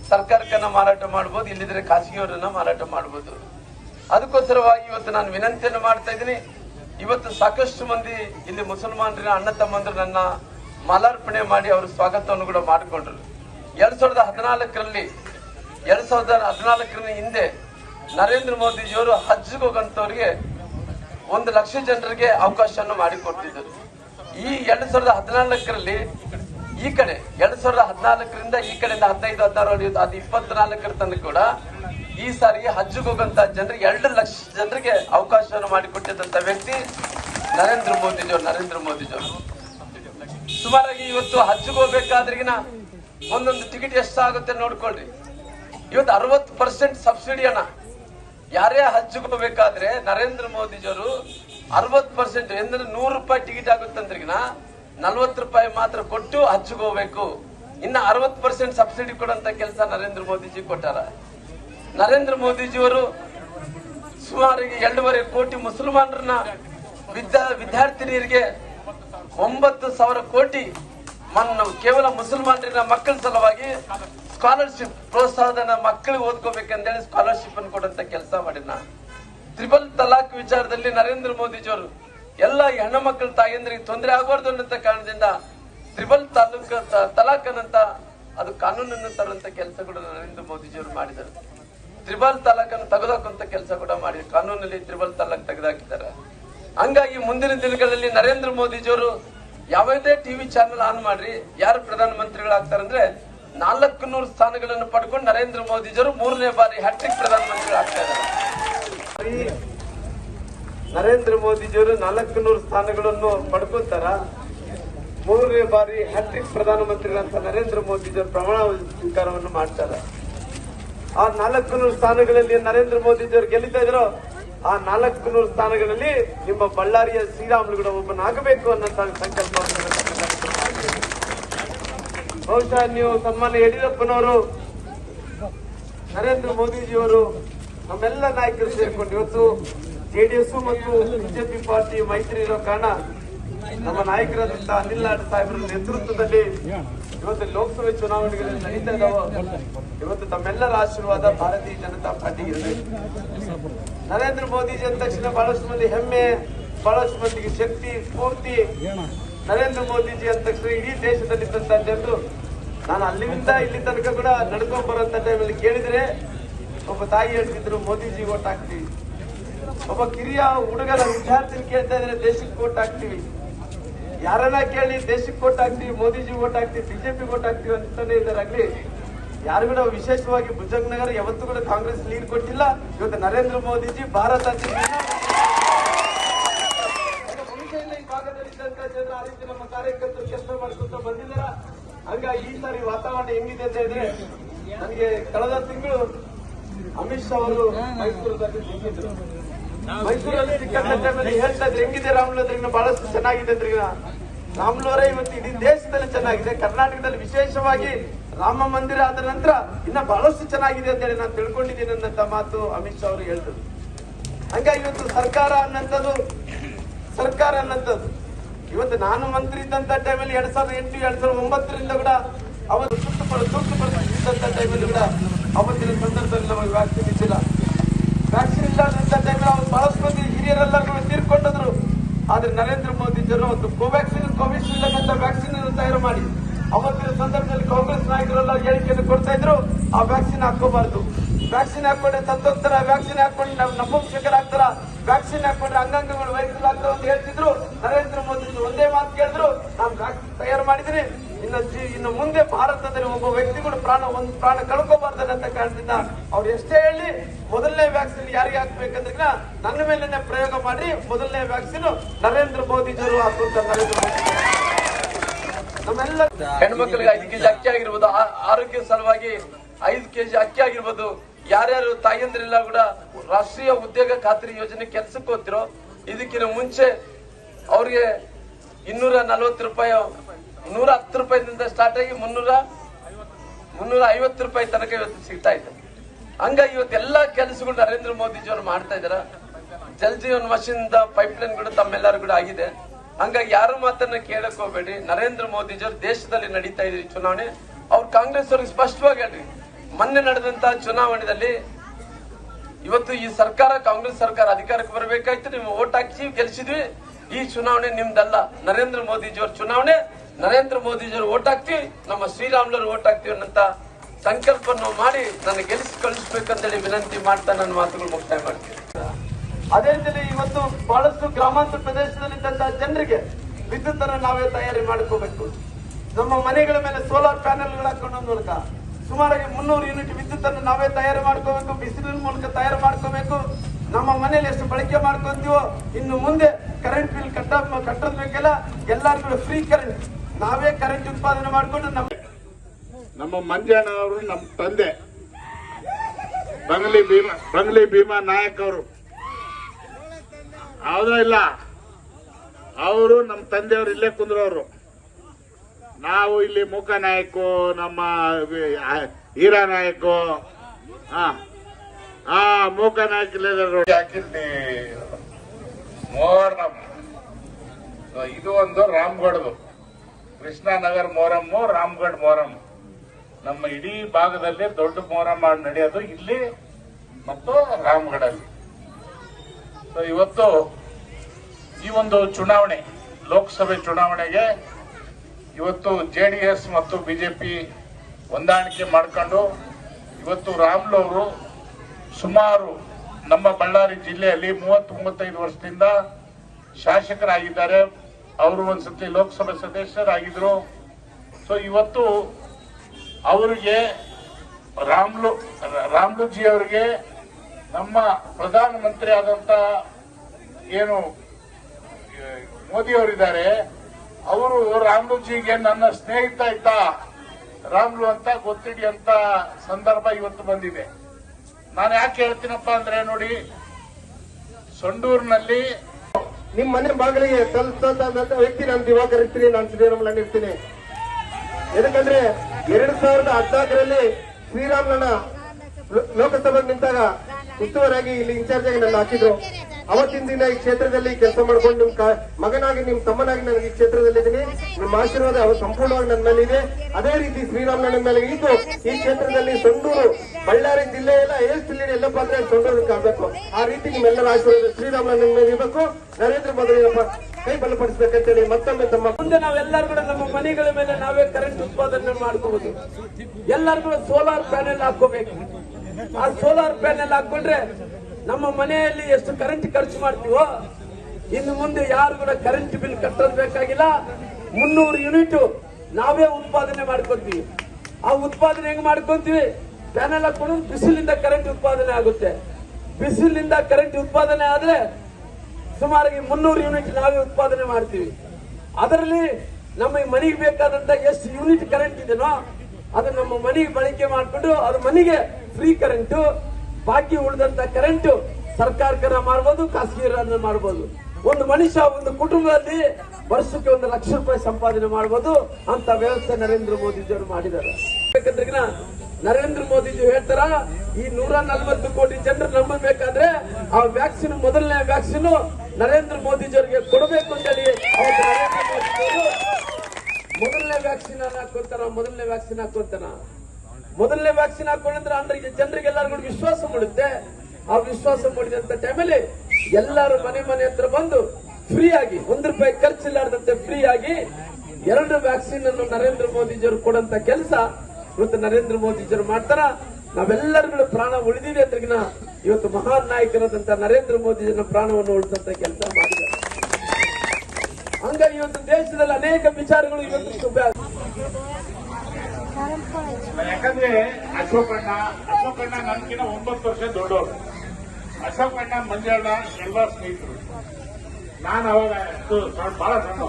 ಸರ್ಕಾರಕ್ಕನ್ನ ಮಾರಾಟ ಮಾಡ್ಬೋದು, ಇಲ್ಲಿದ್ರೆ ಖಾಸಗಿಯವರನ್ನ ಮಾರಾಟ ಮಾಡ್ಬೋದು. ಅದಕ್ಕೋಸ್ಕರವಾಗಿ ಇವತ್ತು ನಾನು ವಿನಂತಿಯನ್ನು ಮಾಡ್ತಾ ಇದ್ದೀನಿ. ಇವತ್ತು ಸಾಕಷ್ಟು ಮಂದಿ ಇಲ್ಲಿ ಮುಸಲ್ಮಾನರಿನ ಅಣ್ಣ ತಮ್ಮಂದ್ರು ನನ್ನ ಮಾಲಾರ್ಪಣೆ ಮಾಡಿ ಅವರು ಸ್ವಾಗತವನ್ನು ಕೂಡ ಮಾಡಿಕೊಂಡ್ರು. ಎರಡ್ ಸಾವಿರದ ಹದಿನಾಲ್ಕರಲ್ಲಿ, ಎರಡ್ ಸಾವಿರದ ಹದಿನಾಲ್ಕರ ಹಿಂದೆ ನರೇಂದ್ರ ಮೋದಿಜಿಯವರು ಹಜ್ಗೆ ಹೋಗಂತವ್ರಿಗೆ ಒಂದು ಲಕ್ಷ ಜನರಿಗೆ ಅವಕಾಶವನ್ನು ಮಾಡಿಕೊಡ್ತಿದ್ದರು. ಈ ಎರಡ್ ಸಾವಿರದ ಹದಿನಾಲ್ಕರಲ್ಲಿ ಈ ಕಡೆ, ಎರಡ್ ಸಾವಿರದ ಹದಿನಾಲ್ಕರಿಂದ ಈ ಕಡೆಯಿಂದ ಹದಿನೈದು, ಹದಿನಾರು ಅದು ಇಪ್ಪತ್ನಾಲ್ಕರ ತನಕ ಕೂಡ ಈ ಸಾರಿ ಹಜ್ಜಿಗೆ ಹೋಗಂತ ಜನರಿಗೆ ಎರಡು ಲಕ್ಷ ಜನರಿಗೆ ಅವಕಾಶವನ್ನು ಮಾಡಿಕೊಟ್ಟಿದ್ದಂತ ವ್ಯಕ್ತಿ ನರೇಂದ್ರ ಮೋದಿಜಿಯವರು ನರೇಂದ್ರ ಮೋದಿಜಿಯವರು. ಸುಮಾರಾಗಿ ಇವತ್ತು ಹಜ್ಜಿಗೆ ಹೋಗ್ಬೇಕಾದ್ರಿಗಿನ ಒಂದೊಂದು ಟಿಕೆಟ್ ಎಷ್ಟಾಗುತ್ತೆ ನೋಡ್ಕೊಳ್ರಿ. ಇವತ್ತು ಅರವತ್ತು ಪರ್ಸೆಂಟ್ ಸಬ್ಸಿಡಿ ಹಣ ಯಾರೇ ಹಜ್ಗೆ ಹೋಗ್ಬೇಕಾದ್ರೆ ನರೇಂದ್ರ ಮೋದಿಜಿಯವರು ಅರವತ್ ಪರ್ಸೆಂಟ್ ಎಂದ್ರೆ ನೂರು ರೂಪಾಯಿ ಟಿಕೆಟ್ ಆಗುತ್ತಂದ್ರಿಗಿನ ನಲ್ವತ್ತು ರೂಪಾಯಿ ಮಾತ್ರ ಕೊಟ್ಟು ಹಂಚ್ಕೋಬೇಕು. ಇನ್ನು ಅರವತ್ತು ಪರ್ಸೆಂಟ್ ಸಬ್ಸಿಡಿ ಕೊಡಂತ ಕೆಲಸ ನರೇಂದ್ರ ಮೋದಿಜಿ ಕೊಟ್ಟಾರ. ನರೇಂದ್ರ ಮೋದಿಜಿಯವರು ಸುಮಾರಿಗೆ ಎರಡೂವರೆ ಕೋಟಿ ಮುಸಲ್ಮಾನರನ್ನ ವಿದ್ಯಾ ವಿದ್ಯಾರ್ಥಿನಿಯರಿಗೆ ಒಂಬತ್ತು ಸಾವಿರ ಕೋಟಿ ಮನ್ನ ಕೇವಲ ಮುಸಲ್ಮಾನರಿನ ಮಕ್ಕಳ ಸಲುವಾಗಿ ಸ್ಕಾಲರ್ಶಿಪ್ ಪ್ರೋತ್ಸಾಹಧನ ಮಕ್ಕಳಿಗೆ ಓದ್ಕೋಬೇಕಂತೇಳಿ ಸ್ಕಾಲರ್ಶಿಪ್ ಅನ್ನು ಕೊಡುವಂತ ಕೆಲಸ ಮಾಡಿದ ತ್ರಿಬಲ್ ತಲಾಖ್ ವಿಚಾರದಲ್ಲಿ ನರೇಂದ್ರ ಮೋದಿಜಿಯವರು, ಎಲ್ಲ ಹೆಣ್ಣು ಮಕ್ಕಳ ತಾಯಂದ್ರಿಗೆ ತೊಂದರೆ ಆಗಬಾರ್ದು ಅನ್ನಂತ ಕಾರಣದಿಂದ ತ್ರಿಬಲ್ ತಾಲೂಕ್ ತಲಾಕ್ ಅನ್ನಂತ ಅದು ಕಾನೂನನ್ನು ತರುವಂತ ಕೆಲಸ ಕೂಡ ನರೇಂದ್ರ ಮೋದಿಜಿಯವರು ಮಾಡಿದರು ತ್ರಿಬಲ್ ತಲಾಕ್ ಅನ್ನು ತೆಗೆದಾಕುವಂತ ಕೆಲಸ ಕೂಡ ಮಾಡಿ, ಕಾನೂನಲ್ಲಿ ತ್ರಿಬಲ್ ತಲಾಕ್ ತೆಗೆದಾಕಿದ್ದಾರೆ ಹಂಗಾಗಿ ಮುಂದಿನ ದಿನಗಳಲ್ಲಿ ನರೇಂದ್ರ ಮೋದಿಜಿಯವರು ಯಾವುದೇ ಟಿವಿ ಚಾನೆಲ್ ಆನ್ ಮಾಡ್ರಿ, ಯಾರು ಪ್ರಧಾನಮಂತ್ರಿಗಳಾಗ್ತಾರಂದ್ರೆ ನಾಲ್ಕು ನೂರು ಸ್ಥಾನಗಳನ್ನು ಪಡ್ಕೊಂಡು ನರೇಂದ್ರ ಮೋದಿಜರು ಮೂರನೇ ಬಾರಿ ಹ್ಯಾಟ್ರಿಕ್ ಪ್ರಧಾನಮಂತ್ರಿ ಇದ್ದಾರೆ ನರೇಂದ್ರ ಮೋದಿಜಿಯವರು ನಾಲ್ಕು ನೂರು ಸ್ಥಾನಗಳನ್ನು ಪಡ್ಕೊಂತಾರ, ಮೂರನೇ ಬಾರಿ ಹ್ಯಾಟ್ರಿಕ್ ಪ್ರಧಾನಮಂತ್ರಿಗಳಂತ ನರೇಂದ್ರ ಮೋದಿಜಿಯವರು ಪ್ರಮಾಣ ಸ್ವೀಕಾರವನ್ನು ಮಾಡ್ತಾರೆ ಆ ನಾಲ್ಕು ನೂರು ಸ್ಥಾನಗಳಲ್ಲಿ ನರೇಂದ್ರ ಮೋದಿಜಿಯವರು ಗೆಲ್ಲಿತಾ ಇದ್ರು, ಆ ನಾಲ್ಕು ನೂರು ಸ್ಥಾನಗಳಲ್ಲಿ ನಿಮ್ಮ ಬಳ್ಳಾರಿಯ ಶ್ರೀರಾಮುಲು ಕೂಡ ಒಬ್ಬನಾಗಬೇಕು ಅನ್ನೋ ಸಂಕಲ್ಪ. ಬಹುಶಃ ನೀವು ಸನ್ಮಾನ್ಯ ಯಡಿಯೂರಪ್ಪನವರು, ನರೇಂದ್ರ ಮೋದಿಜಿಯವರು, ನಮ್ಮೆಲ್ಲ ನಾಯಕರು ಸೇರಿಕೊಂಡು ಇವತ್ತು ಜೆಡಿಎಸ್ ಮತ್ತು ಬಿಜೆಪಿ ಪಾರ್ಟಿ ಮೈತ್ರಿ ಇರೋ ಕಾರಣ ನಮ್ಮ ನಾಯಕರಾದಂತಹ ಅನಿಲ್ ಲಾಡ್ ಸಾಹೇಬರ ನೇತೃತ್ವದಲ್ಲಿ ಇವತ್ತು ಲೋಕಸಭೆ ಚುನಾವಣೆಗಳು ನಡೀತಾ ಇವತ್ತು ತಮ್ಮೆಲ್ಲರ ಆಶೀರ್ವಾದ ಭಾರತೀಯ ಜನತಾ ಪಾರ್ಟಿಗೆ ಇರಬೇಕು ನರೇಂದ್ರ ಮೋದಿಜಿ ಅಂದ ತಕ್ಷಣ ಬಹಳಷ್ಟು ಮಂದಿ ಹೆಮ್ಮೆ ಬಹಳಷ್ಟು ಮಂದಿಗೆ ಶಕ್ತಿ, ಸ್ಫೂರ್ತಿ ನರೇಂದ್ರ ಮೋದಿಜಿ ಅಂದ ತಕ್ಷಣ ಇಡೀ ದೇಶದಲ್ಲಿದ್ದಂತ ಜನರು, ನಾನು ಅಲ್ಲಿಂದ ಇಲ್ಲಿ ತನಕ ಕೂಡ ನಡ್ಕೊಂಡ್ ಬರೋಂತ ಟೈಮಲ್ಲಿ ಕೇಳಿದ್ರೆ ಒಬ್ಬ ತಾಯಿ ಹೇಳ್ತಿದ್ರು, ಮೋದಿಜಿ ಓಟ್ ಹಾಕ್ತೀವಿ. ಒಬ್ಬ ಕಿರಿಯ ಹುಡುಗನ ವಿದ್ಯಾರ್ಥಿನಿ ಕೇಳ್ತಾ ಇದ್ರೆ ದೇಶಕ್ಕೆ ಓಟ್ ಹಾಕ್ತೀವಿ. ಯಾರನ್ನ ಕೇಳಿ ದೇಶಕ್ಕೆ ಓಟ್ ಹಾಕ್ತೀವಿ, ಮೋದಿಜಿ ಓಟ್ ಹಾಕ್ತಿವಿ, ಬಿಜೆಪಿ ಓಟ್ ಹಾಕ್ತಿವಿ ಅಂತಾನೆ ಇದ್ದಾರಾಗ್ಲಿ ಯಾರು ಕೂಡ ವಿಶೇಷವಾಗಿ ಭುಜಂಗನಗರ ಯಾವತ್ತೂ ಕೂಡ ಕಾಂಗ್ರೆಸ್ ಲೀಡ್ ಕೊಟ್ಟಿಲ್ಲ. ಇವತ್ತು ನರೇಂದ್ರ ಮೋದಿಜಿ ಭಾರತ ಮುಂಚೆಯಿಂದ ಈ ಭಾಗದಲ್ಲಿದ್ದಂತ ಜನರು ಆ ರೀತಿ ನಮ್ಮ ಕಾರ್ಯಕರ್ತರು ಕೆಲಸ ಮಾಡ್ಕೊಂತ ಬಂದಿದ್ದಾರ? ಹಂಗ ಈ ಸಾರಿ ವಾತಾವರಣ ಹೆಂಗಿದೆ ಅಂತ ಹೇಳಿದ್ರೆ ನನಗೆ ಕಳೆದ ತಿಂಗಳು ಅಮಿತ್ ಶಾ ಅವರು ಮೈಸೂರದಲ್ಲಿ ಸಿಕ್ಕಿದ್ರು. ಮೈಸೂರಲ್ಲಿ ಸಿಕ್ಕಂತ ಹೇಳ್ತಾ ಇದ್ರೆ, ಹೆಂಗಿದೆ ರಾಮಲೋದ್ರಿಂದ ಬಹಳಷ್ಟು ಚೆನ್ನಾಗಿದೆ ಅಂದ್ರೆ ರಾಮಲೋರ ರಾಮ್ಲು ಇವತ್ತು ಇಡೀ ದೇಶದಲ್ಲಿ ಚೆನ್ನಾಗಿದೆ. ಕರ್ನಾಟಕದಲ್ಲಿ ವಿಶೇಷವಾಗಿ ರಾಮ ಮಂದಿರ ಆದ ನಂತರ ಇನ್ನ ಬಹಳಷ್ಟು ಚೆನ್ನಾಗಿದೆ ಅಂತ ಹೇಳಿ ನಾನು ತಿಳ್ಕೊಂಡಿದ್ದೀನಿ ಅನ್ನಂತ ಮಾತು ಅಮಿತ್ ಶಾ ಅವರು ಹೇಳಿದ್ರು. ಹಂಗ ಇವತ್ತು ಸರ್ಕಾರ ಅನ್ನಂಥದ್ದು ಸರ್ಕಾರ ಅನ್ನಂಥದ್ದು ಇವತ್ತು ನಾನು ಮಂತ್ರಿ ಇದ್ದಂತ ಟೈಮಲ್ಲಿ ಎರಡ್ ಸಾವಿರದ ಎಂಟು, ಎರಡ್ ಸಾವಿರದ ಒಂಬತ್ತರಿಂದ ಕೂಡ ಅವರು ಇದ್ದಂತ ಟೈಮಲ್ಲಿ ಕೂಡ ಅವತ್ತಿನ ಸಂದರ್ಭದಲ್ಲಿ ನಮಗೆ ವ್ಯಾಕ್ಸಿನ್ ಇದ್ದಿಲ್ಲ ವ್ಯಾಕ್ಸಿನ್ ಇಲ್ಲ ಅಂತ ಟೈಮಲ್ಲಿ ಅವ್ರು ಬಹಳಷ್ಟು ಮಂದಿ ಹಿರಿಯರೆಲ್ಲರೂ ತೀರ್ಕೊಂಡದ್ರು. ಆದ್ರೆ ನರೇಂದ್ರ ಮೋದಿ ಜನರು ಒಂದು ಕೋವ್ಯಾಕ್ಸಿನ್ ಕೋವಿಶೀಲ್ಡ್ ಅಂತ ವ್ಯಾಕ್ಸಿನ್ ತಯಾರು ಮಾಡಿ ಅವತ್ತಿನ ಸಂದರ್ಭದಲ್ಲಿ ಕಾಂಗ್ರೆಸ್ ನಾಯಕರೆಲ್ಲ ಹೇಳಿಕೆಯನ್ನು ಕೊಡ್ತಾ ಇದ್ರು, ಆ ವ್ಯಾಕ್ಸಿನ್ ಹಾಕೋಬಾರ್ದು ವ್ಯಾಕ್ಸಿನ್ ಹಾಕೊಂಡ್ರೆ ಸತ್ತೋಗ್ತಾರ ವ್ಯಾಕ್ಸಿನ್ ಹಾಕೊಂಡು ನಾವು ನಪುಂಸಕರಾಗ್ತಾರ ವ್ಯಾಕ್ಸಿನ್ ಹಾಕೊಂಡ್ರೆ ಅಂಗಾಂಗಗಳು ವೈಕಲಾಗ್ತಾವ ಅಂತ ಹೇಳ್ತಿದ್ರು. ನರೇಂದ್ರ ಮೋದಿ ಒಂದೇ ಮಾತು ಕೇಳಿದ್ರು. ನಾನು ವ್ಯಾಕ್ಸಿನ್ ತಯಾರು ಮಾಡಿದ್ರಿ ಇನ್ನು ಇನ್ನು ಮುಂದೆ ಭಾರತದಲ್ಲಿ ಒಬ್ಬ ವ್ಯಕ್ತಿಗಳು ಪ್ರಾಣ ಒಂದು ಪ್ರಾಣ ಕಳ್ಕೋಬಾರ್ದು ಅಂತ ಕಾರಣದಿಂದ ಅವ್ರು ಎಷ್ಟೇ ಹೇಳಿ ಮೊದಲನೇ ವ್ಯಾಕ್ಸಿನ್ ಯಾರಿಗೆ ಹಾಕ್ಬೇಕಂದ್ರೆ ನನ್ನ ಮೇಲೆನೆ ಪ್ರಯೋಗ ಮಾಡಿ ಮೊದಲನೇ ವ್ಯಾಕ್ಸಿನ್ ನರೇಂದ್ರ ಮೋದಿಜಿಯವರು ಹಾಕುವಂತ ನರೇಂದ್ರ ಮೋದಿ ನಮ್ಮೆಲ್ಲ ಹೆಣ್ಮಕ್ಳಿಗೆ ಐದು ಕೆಜಿ ಅಕ್ಕಿ ಆಗಿರ್ಬೋದು ಆರೋಗ್ಯ ಸಲುವಾಗಿ ಐದು ಕೆಜಿ ಅಕ್ಕಿ ಆಗಿರ್ಬೋದು ಯಾರ್ಯಾರು ತಾಯಂದ್ರೆಲ್ಲ ಕೂಡ ರಾಷ್ಟ್ರೀಯ ಉದ್ಯೋಗ ಖಾತ್ರಿ ಯೋಜನೆ ಕೆಲ್ಸಕ್ಕೆ ಹೋಗ್ತಿರೋ ಇದಕ್ಕಿಂತ ಮುಂಚೆ ಅವ್ರಿಗೆ ಇನ್ನೂರ ನಲ್ವತ್ತು ರೂಪಾಯಿ, ನೂರ ಹತ್ತು ರೂಪಾಯಿದಿಂದ ಸ್ಟಾರ್ಟ್ ಆಗಿ ಮುನ್ನೂರ ಮುನ್ನೂರ ಐವತ್ತು ರೂಪಾಯಿ ತನಕ ಇವತ್ತು ಸಿಗ್ತಾ ಇದೆ. ಹಂಗಾಗಿ ಇವತ್ತೆಲ್ಲ ಕೆಲಸಗಳು ನರೇಂದ್ರ ಮೋದಿಜಿ ಅವರು ಮಾಡ್ತಾ ಇದಾರ. Jal Jeevan mission pipeline ಕೂಡ ತಮ್ಮೆಲ್ಲರೂ ಕೂಡ ಆಗಿದೆ. ಹಂಗಾಗಿ ಯಾರು ಮಾತನ್ನ ಕೇಳಕ್ ಹೋಗ್ಬೇಡಿ. ನರೇಂದ್ರ ಮೋದಿಜಿ ಅವರು ದೇಶದಲ್ಲಿ ನಡೀತಾ ಇದೆ ಚುನಾವಣೆ. ಅವ್ರು ಕಾಂಗ್ರೆಸ್ ಅವ್ರಿಗೆ ಸ್ಪಷ್ಟವಾಗಿ ಹೇಳ್ರಿ. ಮೊನ್ನೆ ನಡೆದಂತ ಚುನಾವಣೆಯಲ್ಲಿ ಇವತ್ತು ಈ ಸರ್ಕಾರ, ಕಾಂಗ್ರೆಸ್ ಸರ್ಕಾರ ಅಧಿಕಾರಕ್ಕೆ ಬರಬೇಕಾಯ್ತು. ನೀವು ಓಟ್ ಹಾಕಿ ಗೆಲ್ಸಿದ್ವಿ. ಈ ಚುನಾವಣೆ ನಿಮ್ದಲ್ಲ. ನರೇಂದ್ರ ಮೋದಿಜಿಯವ್ರ ಚುನಾವಣೆ. ನರೇಂದ್ರ ಮೋದಿಜಿಯವ್ರು ಓಟ್ ಹಾಕ್ತಿವಿ ನಮ್ಮ ಶ್ರೀರಾಮ್ಲವ್ರು ಓಟ್ ಹಾಕ್ತಿವಿ ಅನ್ನಂತ ಸಂಕಲ್ಪವನ್ನು ಮಾಡಿ ನನ್ನ ಗೆಲ್ಲಿಸಿ ಕಳಿಸ್ಬೇಕಂತೇಳಿ ವಿನಂತಿ ಮಾಡ್ತಾ ನನ್ನ ಮಾತುಗಳು ಮುಕ್ತಾಯ ಮಾಡ್ತೀನಿ. ಅದೇ ರೀತಿ ಇವತ್ತು ಬಹಳಷ್ಟು ಗ್ರಾಮಾಂತರ ಪ್ರದೇಶದಲ್ಲಿದ್ದಂತಹ ಜನರಿಗೆ ವಿದ್ಯುತ್ ಅನ್ನು ನಾವೇ ತಯಾರಿ ಮಾಡ್ಕೋಬೇಕು. ನಮ್ಮ ಮನೆಗಳ ಮೇಲೆ ಸೋಲಾರ್ ಪ್ಯಾನೆಲ್ಗಳು ಹಾಕೊಂಡು ಮೂಲಕ ಸುಮಾರಾಗಿ ಮುನ್ನೂರು ಯೂನಿಟ್ ವಿದ್ಯುತ್ ಅನ್ನು ನಾವೇ ತಯಾರು ಮಾಡ್ಕೋಬೇಕು, ಬಿಸಿಲಿನ ಮೂಲಕ ತಯಾರು ಮಾಡ್ಕೋಬೇಕು. ನಮ್ಮ ಮನೆಯಲ್ಲಿ ಎಷ್ಟು ಬಳಕೆ ಮಾಡ್ಕೊಂತೀವೋ, ಇನ್ನು ಮುಂದೆ ಕರೆಂಟ್ ಬಿಲ್ ಕಟ್ಟ ಕಟ್ಟೋದ್ಬೇಕೆಲ್ಲ ಎಲ್ಲರಿಗೂ ಫ್ರೀ ಕರೆಂಟ್ ನಾವೇ ಕರೆಂಟ್ ಉತ್ಪಾದನೆ ಮಾಡಿಕೊಂಡು ನಮ್ಮ ನಮ್ಮ ಮಂಜಣ್ಣ ಅವರು ನಮ್ಮ ತಂದೆ. ಬಂಗ್ಲಿ ಭೀಮಾ ಬಂಗ್ಲಿ ಭೀಮಾ ನಾಯಕ್ ಅವರು. ಹೌದಾ ಇಲ್ಲ? ಅವರು ನಮ್ಮ ತಂದೆಯವರು ಇಲ್ಲೇ ಕುಂದ್ರವರು ನಾವು ಇಲ್ಲಿ ಮೂಕ ನಾಯಕು, ನಮ್ಮ ಹೀರಾ ನಾಯಕು. ಹಾ. ಹಾ ಮೂಕ ನಾಯಕ ಮೊಹರಂ ಇದು ಒಂದು ರಾಮ್ಗಢದು. ಕೃಷ್ಣಾನಗರ್ ಮೊಹರಮ್ಮು ರಾಮ್ಗಢ ಮೊಹರಂ ನಮ್ಮ ಇಡೀ ಭಾಗದಲ್ಲಿ ದೊಡ್ಡ ಮೊಹರಂ ನಡೆಯೋದು ಇಲ್ಲಿ ಮತ್ತು ರಾಮ್ಗಢಲ್ಲಿ. ಸೊ, ಇವತ್ತು ಈ ಒಂದು ಚುನಾವಣೆ, ಲೋಕಸಭೆ ಚುನಾವಣೆಗೆ ಇವತ್ತು ಜೆ ಡಿ ಎಸ್ ಮತ್ತು ಬಿಜೆಪಿ ಹೊಂದಾಣಿಕೆ ಮಾಡ್ಕೊಂಡು ಇವತ್ತು ರಾಮ್ಲು ಅವರು ಸುಮಾರು ನಮ್ಮ ಬಳ್ಳಾರಿ ಜಿಲ್ಲೆಯಲ್ಲಿ ಮೂವತ್ತು ಮೂವತ್ತೈದು ವರ್ಷದಿಂದ ಶಾಸಕರಾಗಿದ್ದಾರೆ. ಅವರು ಒಂದ್ಸತಿ ಲೋಕಸಭೆ ಸದಸ್ಯರಾಗಿದ್ರು. ಸೊ ಇವತ್ತು ಅವರಿಗೆ ರಾಮ್ಲು, ರಾಮ್ಲುಜಿ ಅವರಿಗೆ ನಮ್ಮ ಪ್ರಧಾನಮಂತ್ರಿ ಆದಂತ ಏನು ಮೋದಿ ಅವರಿದ್ದಾರೆ. ಅವರು ರಾಮ್ಲುಜಿಗೆ ನನ್ನ ಸ್ನೇಹಿತ ಇದ್ದ ರಾಮ್ಲು ಅಂತ ಗೊತ್ತಿಡಿ ಅಂತ ಸಂದರ್ಭ ಇವತ್ತು ಬಂದಿದೆ. ನಾನು ಯಾಕೆ ಹೇಳ್ತೀನಪ್ಪ ಅಂದ್ರೆ ನೋಡಿ, ಸೊಂಡೂರಿನಲ್ಲಿ ನಿಮ್ಮ ಮನೆ ಬಾಗಿಲಿಗೆ ತಲುಪಿಸಂತ ವ್ಯಕ್ತಿ ನಾನು ದಿವಾಕರ್ ಇರ್ತೀನಿ, ನಾನು ಶ್ರೀರಾಮುಲಣ್ಣ ಇರ್ತೀನಿ. ಯಾಕಂದ್ರೆ ಎರಡ್ ಸಾವಿರದ ಹದಿನಾಲ್ಕರಲ್ಲಿ ಶ್ರೀರಾಮುಲಣ್ಣ ಲೋಕಸಭೆಗೆ ನಿಂತಾಗ ಉಸ್ತುವಾರಿಯಾಗಿ ಇಲ್ಲಿ ಇನ್ಚಾರ್ಜ್ ಆಗಿ ನನ್ನ ಹಾಕಿದ್ರು. ಅವತ್ತಿನ ದಿನ ಈ ಕ್ಷೇತ್ರದಲ್ಲಿ ಕೆಲಸ ಮಾಡ್ಕೊಂಡು ನಿಮ್ ಮಗನಾಗಿ, ನಿಮ್ ತಮ್ಮನಾಗಿ ನನಗೆ ಈ ಕ್ಷೇತ್ರದಲ್ಲಿ ಇದ್ದೀನಿ ನಿಮ್ಮ ಆಶೀರ್ವಾದ ಅವರು ಸಂಪೂರ್ಣವಾಗಿ ನನ್ನ ಮೇಲೆ ಇದೆ ಅದೇ ರೀತಿ ಶ್ರೀರಾಮನ ಮೇಲೆ ಇದ್ದು ಈ ಕ್ಷೇತ್ರದಲ್ಲಿ ಸಂಡೂರು, ಬಳ್ಳಾರಿ ಜಿಲ್ಲೆ ಎಲ್ಲ ಏಸ್ಟ್ ಜಿಲ್ಲೆ ಎಲ್ಲ ಅಂದ್ರೆ ಸಂಡೂರಕ್ಕೆ ಕಾಣಬೇಕು ಆ ರೀತಿ ನಿಮ್ಮೆಲ್ಲರ ಆಶೀರ್ವಾದ ಶ್ರೀರಾಮನ ಮೇಲೆ ಇರಬೇಕು. ನರೇಂದ್ರ ಮೋದಿ ಕೈ ಬಲಪಡಿಸಬೇಕಂತೇಳಿ ಮತ್ತೊಮ್ಮೆ ತಮ್ಮ ಮುಂದೆ ನಾವೆಲ್ಲರೂ ಕೂಡ ನಮ್ಮ ಮನೆಗಳ ಮೇಲೆ ನಾವೇ ಕರೆಂಟ್ ಉತ್ಪಾದನೆ ಮಾಡ್ಕೋಬಹುದು ಎಲ್ಲರೂ ಸೋಲಾರ್ ಪ್ಯಾನೆಲ್ ಹಾಕೋಬೇಕು ಆ ಸೋಲಾರ್ ಪ್ಯಾನೆಲ್ ಹಾಕೊಂಡ್ರೆ ನಮ್ಮ ಮನೆಯಲ್ಲಿ ಎಷ್ಟು ಕರೆಂಟ್ ಖರ್ಚು ಮಾಡ್ತೀವೋ, ಇನ್ನು ಮುಂದೆ ಯಾರು ಕೂಡ ಕರೆಂಟ್ ಬಿಲ್ ಕಟ್ಟೋದು ಬೇಕಾಗಿಲ್ಲ. ಮುನ್ನೂರು ಯೂನಿಟ್ ನಾವೇ ಉತ್ಪಾದನೆ ಮಾಡ್ಕೊತೀವಿ. ಆ ಉತ್ಪಾದನೆ ಹೆಂಗ್ ಮಾಡ್ಕೊಂತೀವಿ? ಪ್ಯಾನೆಲ್ ಹಾಕೊಂಡು ಬಿಸಿಲಿಂದ ಕರೆಂಟ್ ಉತ್ಪಾದನೆ ಆಗುತ್ತೆ. ಬಿಸಿಲಿಂದ ಕರೆಂಟ್ ಉತ್ಪಾದನೆ ಆದ್ರೆ ಸುಮಾರಾಗಿ ಮುನ್ನೂರು ಯೂನಿಟ್ ನಾವೇ ಉತ್ಪಾದನೆ ಮಾಡ್ತೀವಿ. ಅದರಲ್ಲಿ ನಮ್ಮ ಮನೆಗೆ ಬೇಕಾದಂತ ಎಷ್ಟು ಯೂನಿಟ್ ಕರೆಂಟ್ ಇದೆಯೋ ಅದು ನಮ್ಮ ಮನೆಗೆ ಬಳಕೆ ಮಾಡಿಕೊಂಡು ಅದು ಮನೆಗೆ ಫ್ರೀ ಕರೆಂಟ್ ಬಾಕಿ ಉಳಿದಂತ ಕರೆಂಟ್ ಸರ್ಕಾರಕ್ಕನ ಮಾಡ್ಬೋದು, ಖಾಸಗಿ ಮಾಡ್ಬೋದು. ಒಂದು ಮನುಷ್ಯ ಒಂದು ಕುಟುಂಬದಲ್ಲಿ ವರ್ಷಕ್ಕೆ ಒಂದು ಲಕ್ಷ ರೂಪಾಯಿ ಸಂಪಾದನೆ ಮಾಡಬಹುದು ಅಂತ ವ್ಯವಸ್ಥೆ ನರೇಂದ್ರ ಮೋದಿಜಿಯವರು ಮಾಡಿದ್ದಾರೆ. ಯಾಕಂದ್ರೆ ನರೇಂದ್ರ ಮೋದಿಜಿ ಹೇಳ್ತಾರ, ಈ ನೂರ ನಲ್ವತ್ತು ಕೋಟಿ ಜನರು ನಂಬಬೇಕಾದ್ರೆ ಆ ವ್ಯಾಕ್ಸಿನ್ ಮೊದಲನೇ ವ್ಯಾಕ್ಸಿನ್ ನರೇಂದ್ರ ಮೋದಿಜಿಯವರಿಗೆ ಕೊಡಬೇಕು ಅಂತ ಹೇಳಿ ಮೊದಲನೇ ವ್ಯಾಕ್ಸಿನ್ ಹಾಕೊಂತಾರ ಮೊದಲನೇ ವ್ಯಾಕ್ಸಿನ್ ಹಾಕೊಂತಾನ ಮೊದಲನೇ ವ್ಯಾಕ್ಸಿನ್ ಹಾಕೊಂಡ್ರೆ ಅಂದ್ರೆ ಜನರಿಗೆಲ್ಲರಿಗೂ ವಿಶ್ವಾಸ ಮೂಡುತ್ತೆ. ಆ ವಿಶ್ವಾಸ ಮೂಡಿದಂತ ಟೈಮಲ್ಲಿ ಎಲ್ಲರೂ ಮನೆ ಮನೆ ಹತ್ರ ಬಂದು ಫ್ರೀ ಆಗಿ, ಒಂದ್ ರೂಪಾಯಿ ಖರ್ಚಿಲ್ಲಾರ್ದಂತೆ ಫ್ರೀ ಆಗಿ ಎರಡು ವ್ಯಾಕ್ಸಿನ್ ಅನ್ನು ನರೇಂದ್ರ ಮೋದಿಜಿಯವರು ಕೊಡಂತ ಕೆಲಸ ಇವತ್ತು ನರೇಂದ್ರ ಮೋದಿಜಿಯವರು ಮಾಡ್ತಾರ. ನಾವೆಲ್ಲರಿಗೂ ಪ್ರಾಣ ಉಳಿದಿದೆ ಅಂದ್ರಿಗಿನ ಇವತ್ತು ಮಹಾನ್ ನಾಯಕರಾದಂತ ನರೇಂದ್ರ ಮೋದಿಜಿನ ಪ್ರಾಣವನ್ನು ಉಳಿಸಂತ ಕೆಲಸ ಮಾಡಿದ್ದಾರೆ. ಹಂಗಾಗಿ ಇವತ್ತು ದೇಶದಲ್ಲಿ ಅನೇಕ ವಿಚಾರಗಳು ಇವತ್ತು ಶುಭ. ಯಾಕಂದ್ರೆ ಅಶೋಕಣ್ಣ ಅಶೋಕಣ್ಣ ನನ್ಕಿನ ಒಂಬತ್ತು ವರ್ಷ ದೊಡ್ಡವರು. ಅಶೋಕಣ್ಣ ಮಂಜಣ್ಣ ಎಲ್ಲ ಸ್ನೇಹಿತರು. ನಾನು ಅವಾಗ ಬಹಳ ಸಣ್ಣ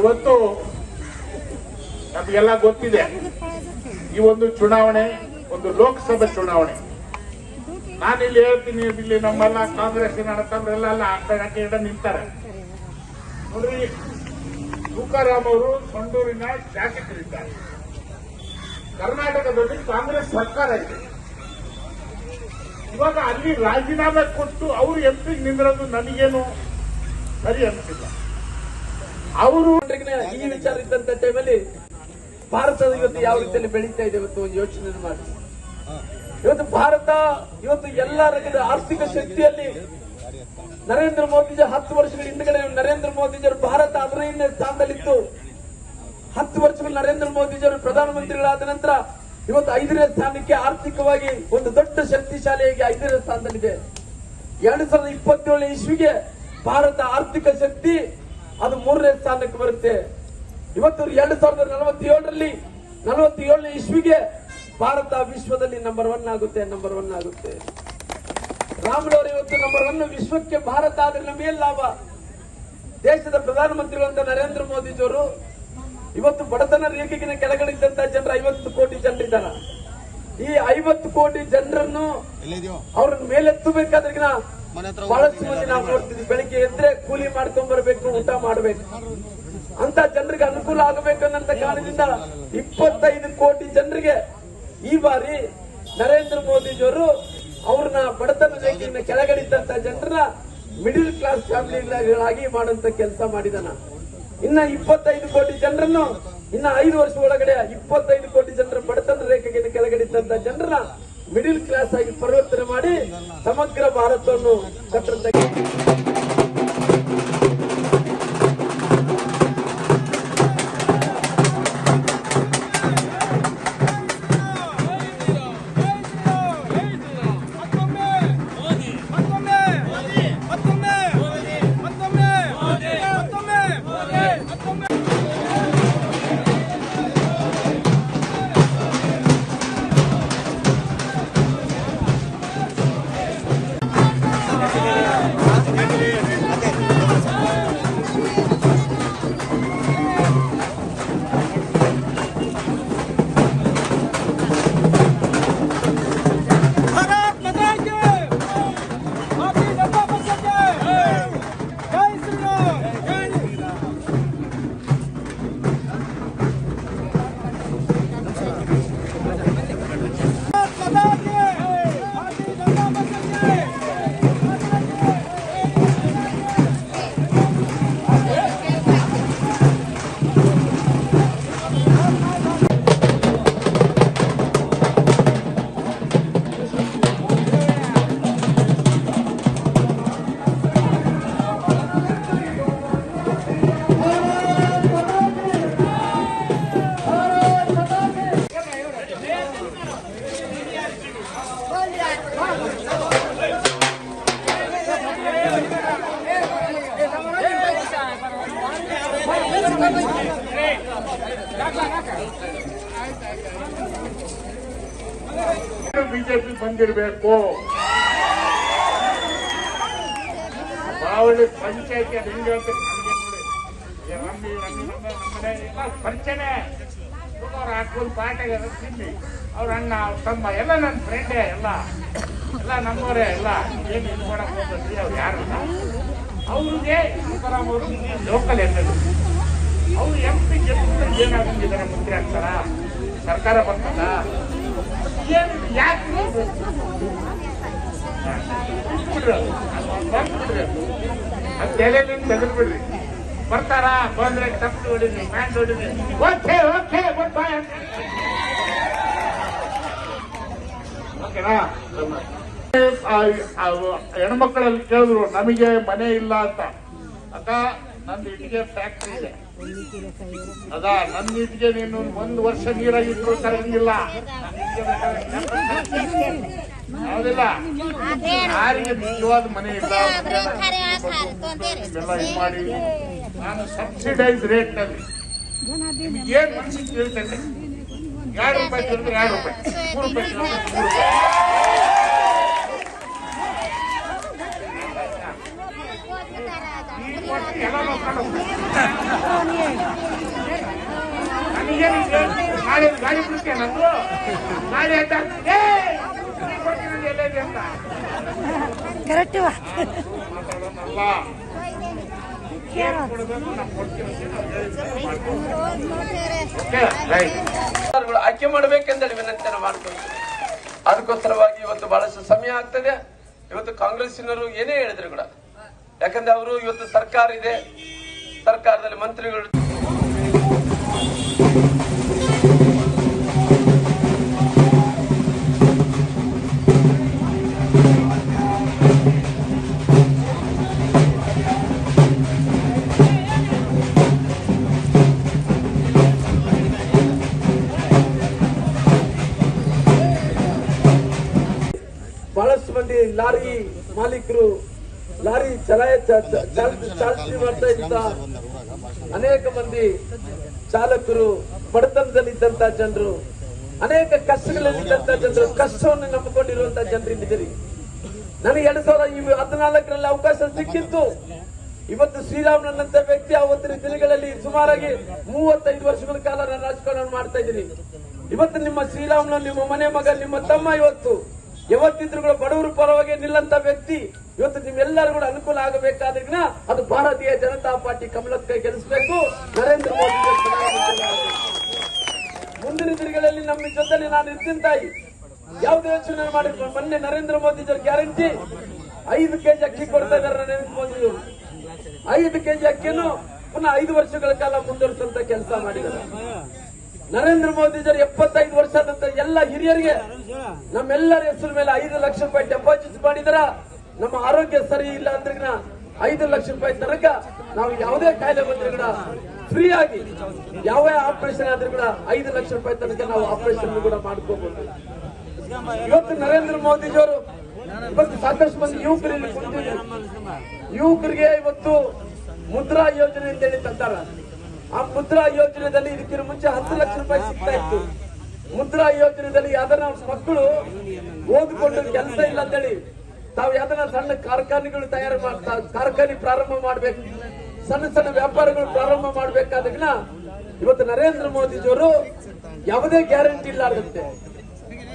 ಇವತ್ತು ನಮಗೆಲ್ಲ ಗೊತ್ತಿದೆ. ಈ ಒಂದು ಚುನಾವಣೆ, ಒಂದು ಲೋಕಸಭೆ ಚುನಾವಣೆ. ನಾನು ಇಲ್ಲಿ ಹೇಳ್ತೀನಿ, ಇಲ್ಲಿ ನಮ್ಮೆಲ್ಲ ಕಾಂಗ್ರೆಸ್ಸಿನ ಅಣ್ಣತಮ್ಮರೆಲ್ಲ ಎಲ್ಲ ಆಗ್ತಾ ಇಡ ನಿಂತಾರೆ. ನೋಡ್ರಿ ತುಕಾರಾಮ್ ಅವರು ಸಂಡೂರಿನ ಶಾಸಕರಿದ್ದಾರೆ. ಕರ್ನಾಟಕದಲ್ಲಿ ಕಾಂಗ್ರೆಸ್ ಸರ್ಕಾರ ಇದೆ. ಇವಾಗ ಅಲ್ಲಿ ರಾಜೀನಾಮೆ ಕೊಟ್ಟು ಅವರು ಎಂಪಿ ನಿಂದಿರೋದು ನನಗೇನು ಸರಿ ಅನಿಸಿಲ್ಲ. ಅವರು ಈ ವಿಚಾರ ಇದ್ದಂತ ಟೈಮಲ್ಲಿ ಭಾರತದ ಇವತ್ತು ಯಾವ ರೀತಿಯಲ್ಲಿ ಬೆಳೀತಾ ಇದೆ ಇವತ್ತು ಒಂದು ಯೋಚನೆ ಮಾಡಿ. ಇವತ್ತು ಭಾರತ ಇವತ್ತು ಎಲ್ಲ ರಂಗದ ಆರ್ಥಿಕ ಶಕ್ತಿಯಲ್ಲಿ ನರೇಂದ್ರ ಮೋದಿಜಿ ಹತ್ತು ವರ್ಷಗಳ ಹಿಂದ್ಗಡೆ ನರೇಂದ್ರ ಮೋದಿಜಿಯವರು ಭಾರತ ಹದಿನೈದನೇ ಸ್ಥಾನದಲ್ಲಿತ್ತು. ಹತ್ತು ವರ್ಷಗಳು ನರೇಂದ್ರ ಮೋದಿಜಿಯವರು ಪ್ರಧಾನಮಂತ್ರಿಗಳಾದ ನಂತರ ಇವತ್ತು ಐದನೇ ಸ್ಥಾನಕ್ಕೆ ಆರ್ಥಿಕವಾಗಿ ಒಂದು ದೊಡ್ಡ ಶಕ್ತಿಶಾಲಿಯಾಗಿ ಐದನೇ ಸ್ಥಾನದಲ್ಲಿದೆ. ಎರಡ್ ಸಾವಿರದ ಇಪ್ಪತ್ತೇಳನೇ ಇಸ್ವಿಗೆ ಭಾರತ ಆರ್ಥಿಕ ಶಕ್ತಿ ಅದು ಮೂರನೇ ಸ್ಥಾನಕ್ಕೆ ಬರುತ್ತೆ. ಇವತ್ತು ಎರಡ್ ಸಾವಿರದ ನಲವತ್ತೇಳರಲ್ಲಿ ನಲವತ್ತೇಳನೇ ಇಸ್ವಿಗೆ ಭಾರತ ವಿಶ್ವದಲ್ಲಿ ನಂಬರ್ ಒನ್ ಆಗುತ್ತೆ ನಂಬರ್ ಒನ್ ಆಗುತ್ತೆ. ರಾಮುಲವರು ಇವತ್ತು ನಂಬರ್ ರನ್ನು ವಿಶ್ವಕ್ಕೆ ಭಾರತ ಆದ್ರೆ ನಮಗೆ ಲಾಭ? ದೇಶದ ಪ್ರಧಾನಮಂತ್ರಿಗಳಂತ ನರೇಂದ್ರ ಮೋದಿಜಿಯವರು ಇವತ್ತು ಬಡತನ ರೇಖೆಗಿನ ಕೆಳಗಡೆ ಜನರ ಐವತ್ತು ಕೋಟಿ ಜನರಿದ್ದಾರ. ಈ ಐವತ್ತು ಕೋಟಿ ಜನರನ್ನು ಅವ್ರನ್ನ ಮೇಲೆತ್ತಬೇಕಾದ್ರಿಗಿನ ಬಹಳಷ್ಟು ಮಂದಿ ನಾವು ನೋಡ್ತೀವಿ ಬೆಳಿಗ್ಗೆ ಎದ್ರೆ ಕೂಲಿ ಮಾಡ್ಕೊಂಡ್ ಬರ್ಬೇಕು ಊಟ ಮಾಡ್ಬೇಕು. ಅಂತ ಜನರಿಗೆ ಅನುಕೂಲ ಆಗಬೇಕನ್ನಂತ ಕಾರಣದಿಂದ ಇಪ್ಪತ್ತೈದು ಕೋಟಿ ಜನರಿಗೆ ಈ ಬಾರಿ ನರೇಂದ್ರ ಮೋದಿಜಿಯವರು ಅವ್ರನ್ನ ಬಡತನ ರೇಖೆಯಿಂದ ಕೆಳಗಡಿದ್ದಂತ ಜನರ ಮಿಡಿಲ್ ಕ್ಲಾಸ್ ಫ್ಯಾಮಿಲಿಗಳಾಗಿ ಮಾಡುವಂತ ಕೆಲಸ ಮಾಡಿದಾನ ಇನ್ನ ಇಪ್ಪತ್ತೈದು ಕೋಟಿ ಜನರನ್ನು, ಇನ್ನ ಐದು ವರ್ಷ ಒಳಗಡೆ ಇಪ್ಪತ್ತೈದು ಕೋಟಿ ಜನರ ಬಡತನ ರೇಖೆಗೆ ಕೆಳಗಡಿದ್ದಂತ ಜನರ ಮಿಡಿಲ್ ಕ್ಲಾಸ್ ಆಗಿ ಪರಿವರ್ತನೆ ಮಾಡಿ ಸಮಗ್ರ ಭಾರತವನ್ನು ಕಟ್ಟಂತ ಬಿಜೆಪಿ ಬಂದಿರಬೇಕು. ಬಾವಳಿ ಪಂಚಾಯತಿ ಅದು ಹೆಂಗೆ ಹೇಳ್ತಾರೆ ಪರಿಚಯನೇ. ಅವ್ರು ಹಾಕೊಂಡು ಪಾಟಾಗ ತಿನ್ನಿ ಅವ್ರ ಅಣ್ಣ, ಅವ್ರ ತಮ್ಮ, ಎಲ್ಲ ನನ್ನ ಫ್ರೆಂಡೇ ಎಲ್ಲ. ಎಲ್ಲ ನಮ್ಮವರೇ, ಎಲ್ಲ. ಏನು ಇದು ಮಾಡಕ್ ಹೋಗ್ತೀವಿ ಅವ್ರು ಯಾರಲ್ಲ. ಅವ್ರಿಗೆ ಸೀತಾರಾಮ್ ಲೋಕಲ್ ಎಂ ಅವ್ರು ಎಂ ಪಿ ಗೆದ್ದು ಏನಾಗಿದ್ದಾರೆ ಮಂತ್ರಿ ಆಗ್ತಾರ? ಸರ್ಕಾರ ಬರ್ತದ? ಏನು, ಯಾಕೆ ಬಿಡ್ರಿ ಅದು. ಬಂದ್ಬಿಡ್ರಿ ತೆಗೆದು ಬಿಡ್ರಿ ಬರ್ತಾರ? ಬಂದ್ರೆ ತಪ್ಪು ಹೊಡಿದ್ರಿ ಪ್ಯಾಂಟ್ ಹೊಡಿದ್ರಿ ಓಕೆ ಓಕೆ ಗುಡ್ ಬಾಯ್ ಓಕೆನಾ? ಹೆಣ್ಮಕ್ಳಲ್ಲಿ ಕೇಳಿದ್ರು, ನಮಗೆ ಮನೆ ಇಲ್ಲ ಅಂತ. ಅಕ್ಕ ನಂದು ಇಟ್ಟಿಗೆ ಫ್ಯಾಕ್ಟ್ರಿ ಇದೆ. ಅದಾ ನನ್ನ ಇಟ್ಟಿಗೆ ನೀನು ಒಂದು ವರ್ಷ ನೀರಾಗಿದ್ರು ತರಂಗಿಲ್ಲ ಹೌದಿಲ್ಲ? ಯಾರಿಗೆ ನಿಜವಾದ ಮನೆ ಇಲ್ಲ? ಇದು ಮಾಡಿ. ನಾನು ಸಬ್ಸಿಡೈಸ್ ರೇಟ್ನಲ್ಲಿ ನಿಮ್ಗೆ ಏನ್ ಮನ್ಸಿಗೆ ಕೇಳ್ತೇನೆ? ಎರಡು ರೂಪಾಯಿ ಕೇಳಿದ್ರೆ ಎರಡು ರೂಪಾಯಿ? ಮೂರು ರೂಪಾಯಿ ಕೇಳಿದ್ರೆ ಮೂರು ರೂಪಾಯಿ ಈ ಕೊಟ್ಟು ಎಲ್ಲ ನೋಡ್ಕೊಂಡು ಹೋಗ್ತಾರೆ. ನನಗೇನು ಇದು? ನಾಳೆ ಗಾಡಿ ಬಿಡ್ತೀಯ ನಂದು ಗಾಡಿ ಅಂತ ಏ ನೀನ್ ಕೊಡ್ತೀನಿ ಎಲ್ಲೇದಿ ಅಂತ ಮಾತಾಡೋಣಲ್ಲ ಏನ್ ಕೊಡ್ಬೇಕು ನಾವು ಕೊಡ್ತೀವಿ ಅಂತ ನಾವು ಹೇಳಿದ್ವಿ, ಮಾಡ್ತೀವಿ. ಓಕೆ ರೈಟ್ ಸರ್ಕಾರಗಳು ಆಯ್ಕೆ ಮಾಡಬೇಕೆಂದೇಳಿ ವಿನಂತಿಯನ್ನು ಮಾಡ್ತೀವಿ ಅದಕ್ಕೋಸ್ಕರವಾಗಿ ಇವತ್ತು ಬಹಳಷ್ಟು ಸಮಯ ಆಗ್ತದೆ. ಇವತ್ತು ಕಾಂಗ್ರೆಸ್ಸಿನವರು ಏನೇ ಹೇಳಿದ್ರು ಕೂಡ. ಯಾಕಂದ್ರೆ ಅವರು ಇವತ್ತು ಸರ್ಕಾರ ಇದೆ. ಸರ್ಕಾರದಲ್ಲಿ ಮಂತ್ರಿಗಳು ಬಹಳಷ್ಟು ಮಂದಿ ಲಾರಿ ಮಾಲೀಕರು ಲಾರಿ ಚಲಾಯ ಚ- ಚ- ಚಾಲ್ತಿ ಮಾಡ್ತಾ ಇದ್ದ ಅನೇಕ ಮಂದಿ ಚಾಲಕರು, ಬಡತನದಲ್ಲಿದ್ದಂತ ಜನರು, ಅನೇಕ ಕಷ್ಟಗಳಲ್ಲಿದ್ದಂತ ಜನರು, ಕಷ್ಟವನ್ನು ನಂಬಿಕೊಂಡಿರುವಂತ ಜನರು ಇಲ್ಲಿದ್ದೀರಿ ನನಗೆ ಎರಡ್ ಸಾವಿರ ಹದಿನಾಲ್ಕರಲ್ಲಿ ಅವಕಾಶ ಸಿಕ್ಕಿತ್ತು. ಇವತ್ತು ಶ್ರೀರಾಮನಂತ ವ್ಯಕ್ತಿ ಅವತ್ತಿನ ದಿನಗಳಲ್ಲಿ ಸುಮಾರಾಗಿ ಮೂವತ್ತೈದು ವರ್ಷಗಳ ಕಾಲ ನಾನು ರಾಜಕಾರಣ ಮಾಡ್ತಾ ಇದ್ದೀನಿ. ಇವತ್ತು ನಿಮ್ಮ ಶ್ರೀರಾಮನ ನಿಮ್ಮ ಮನೆ ಮಗ, ನಿಮ್ಮ ತಮ್ಮ ಇವತ್ತು ಯಾವತ್ತಿದ್ರು ಕೂಡ ಬಡವರ ಪರವಾಗಿ ನಿಲ್ಲಂತ ವ್ಯಕ್ತಿ, ಇವತ್ತು ನಿಮ್ಮೆಲ್ಲರೂ ಕೂಡ ಅನುಕೂಲ ಆಗಬೇಕಾದ್ರೆ ಅದು ಭಾರತೀಯ ಜನತಾ ಪಾರ್ಟಿ ಕಮಲಕ್ಕೆ ಗೆಲ್ಲಿಸಬೇಕು. ನರೇಂದ್ರ ಮೋದಿ ಮುಂದಿನ ದಿನಗಳಲ್ಲಿ ನಮ್ಮ ಜೊತೆಲಿ ನಾನು ಇರ್ತೀನಿ ತಾಯಿ. ಯಾವುದೇ ಯೋಚನೆ ಮಾಡಿದ್ರು ಮೊನ್ನೆ ನರೇಂದ್ರ ಮೋದಿ ಗ್ಯಾರಂಟಿ. ಐದು ಕೆಜಿ ಅಕ್ಕಿ ಕೊಡ್ತಾ ಇದ್ದಾರೆ ನರೇಂದ್ರ ಮೋದಿ ಐದು ಕೆಜಿ ಅಕ್ಕಿಯನ್ನು ಪುನಃ ಐದು ವರ್ಷಗಳ ಕಾಲ ಮುಂದುವರಿಸುವಂತ ಕೆಲಸ ಮಾಡಿದ್ದಾರೆ. ನರೇಂದ್ರ ಮೋದಿ ಜರು ಎಪ್ಪತ್ತೈದು ವರ್ಷದಂತ ಎಲ್ಲ ಹಿರಿಯರಿಗೆ ನಮ್ಮೆಲ್ಲರ ಹೆಸರು ಮೇಲೆ ಐದು ಲಕ್ಷ ರೂಪಾಯಿ ಡೆಪಾಸಿಟ್ ಮಾಡಿದ್ರ ನಮ್ಮ ಆರೋಗ್ಯ ಸರಿ ಇಲ್ಲ ಅಂದ್ರೆ ಐದು ಲಕ್ಷ ರೂಪಾಯಿ ತನಕ ನಾವು ಯಾವುದೇ ಕಾಯಿಲೆ ಬಂದ್ರೆ ಕೂಡ ಫ್ರೀ ಆಗಿ ಯಾವ ಆಪರೇಷನ್ ಆದ್ರೂ ಕೂಡ ಐದು ಲಕ್ಷ ರೂಪಾಯಿ ತನಕ ನಾವು ಆಪರೇಷನ್ ಕೂಡ ಮಾಡ್ಕೋಬಹುದು ಇವತ್ತು ನರೇಂದ್ರ ಮೋದಿಜಿಯವರು ಇವತ್ತು ಸಾಕಷ್ಟು ಮಂದಿ ಯುವಕರಿಗೆ ಯುವಕರಿಗೆ ಇವತ್ತು ಮುದ್ರಾ ಯೋಜನೆ ಅಂತ ಹೇಳಿ ತಂದಾರ. ಆ ಮುದ್ರಾ ಯೋಜನೆಯಲ್ಲಿ ಇದಕ್ಕಿಂತ ಮುಂಚೆ ಹತ್ತು ಲಕ್ಷ ರೂಪಾಯಿ ಸಿಗ್ತಾ ಇತ್ತು. ಮುದ್ರಾ ಯೋಜನೆಯಲ್ಲಿ ಯಾವ್ದಾರ ಮಕ್ಕಳು ಓದಿಕೊಂಡು ಕೆಲಸ ಇಲ್ಲ ಅಂತೇಳಿ ತಾವು ಯಾವ್ದಾರ ಸಣ್ಣ ಕಾರ್ಖಾನೆಗಳು ತಯಾರು ಮಾಡ್ತಾ, ಕಾರ್ಖಾನೆ ಪ್ರಾರಂಭ ಮಾಡ್ಬೇಕು, ಸಣ್ಣ ಸಣ್ಣ ವ್ಯಾಪಾರಗಳು ಪ್ರಾರಂಭ ಮಾಡ್ಬೇಕಾದಾಗ ಇವತ್ತು ನರೇಂದ್ರ ಮೋದಿಜಿಯವರು ಯಾವುದೇ ಗ್ಯಾರಂಟಿ ಇಲ್ಲಾರ್ದಂತೆ.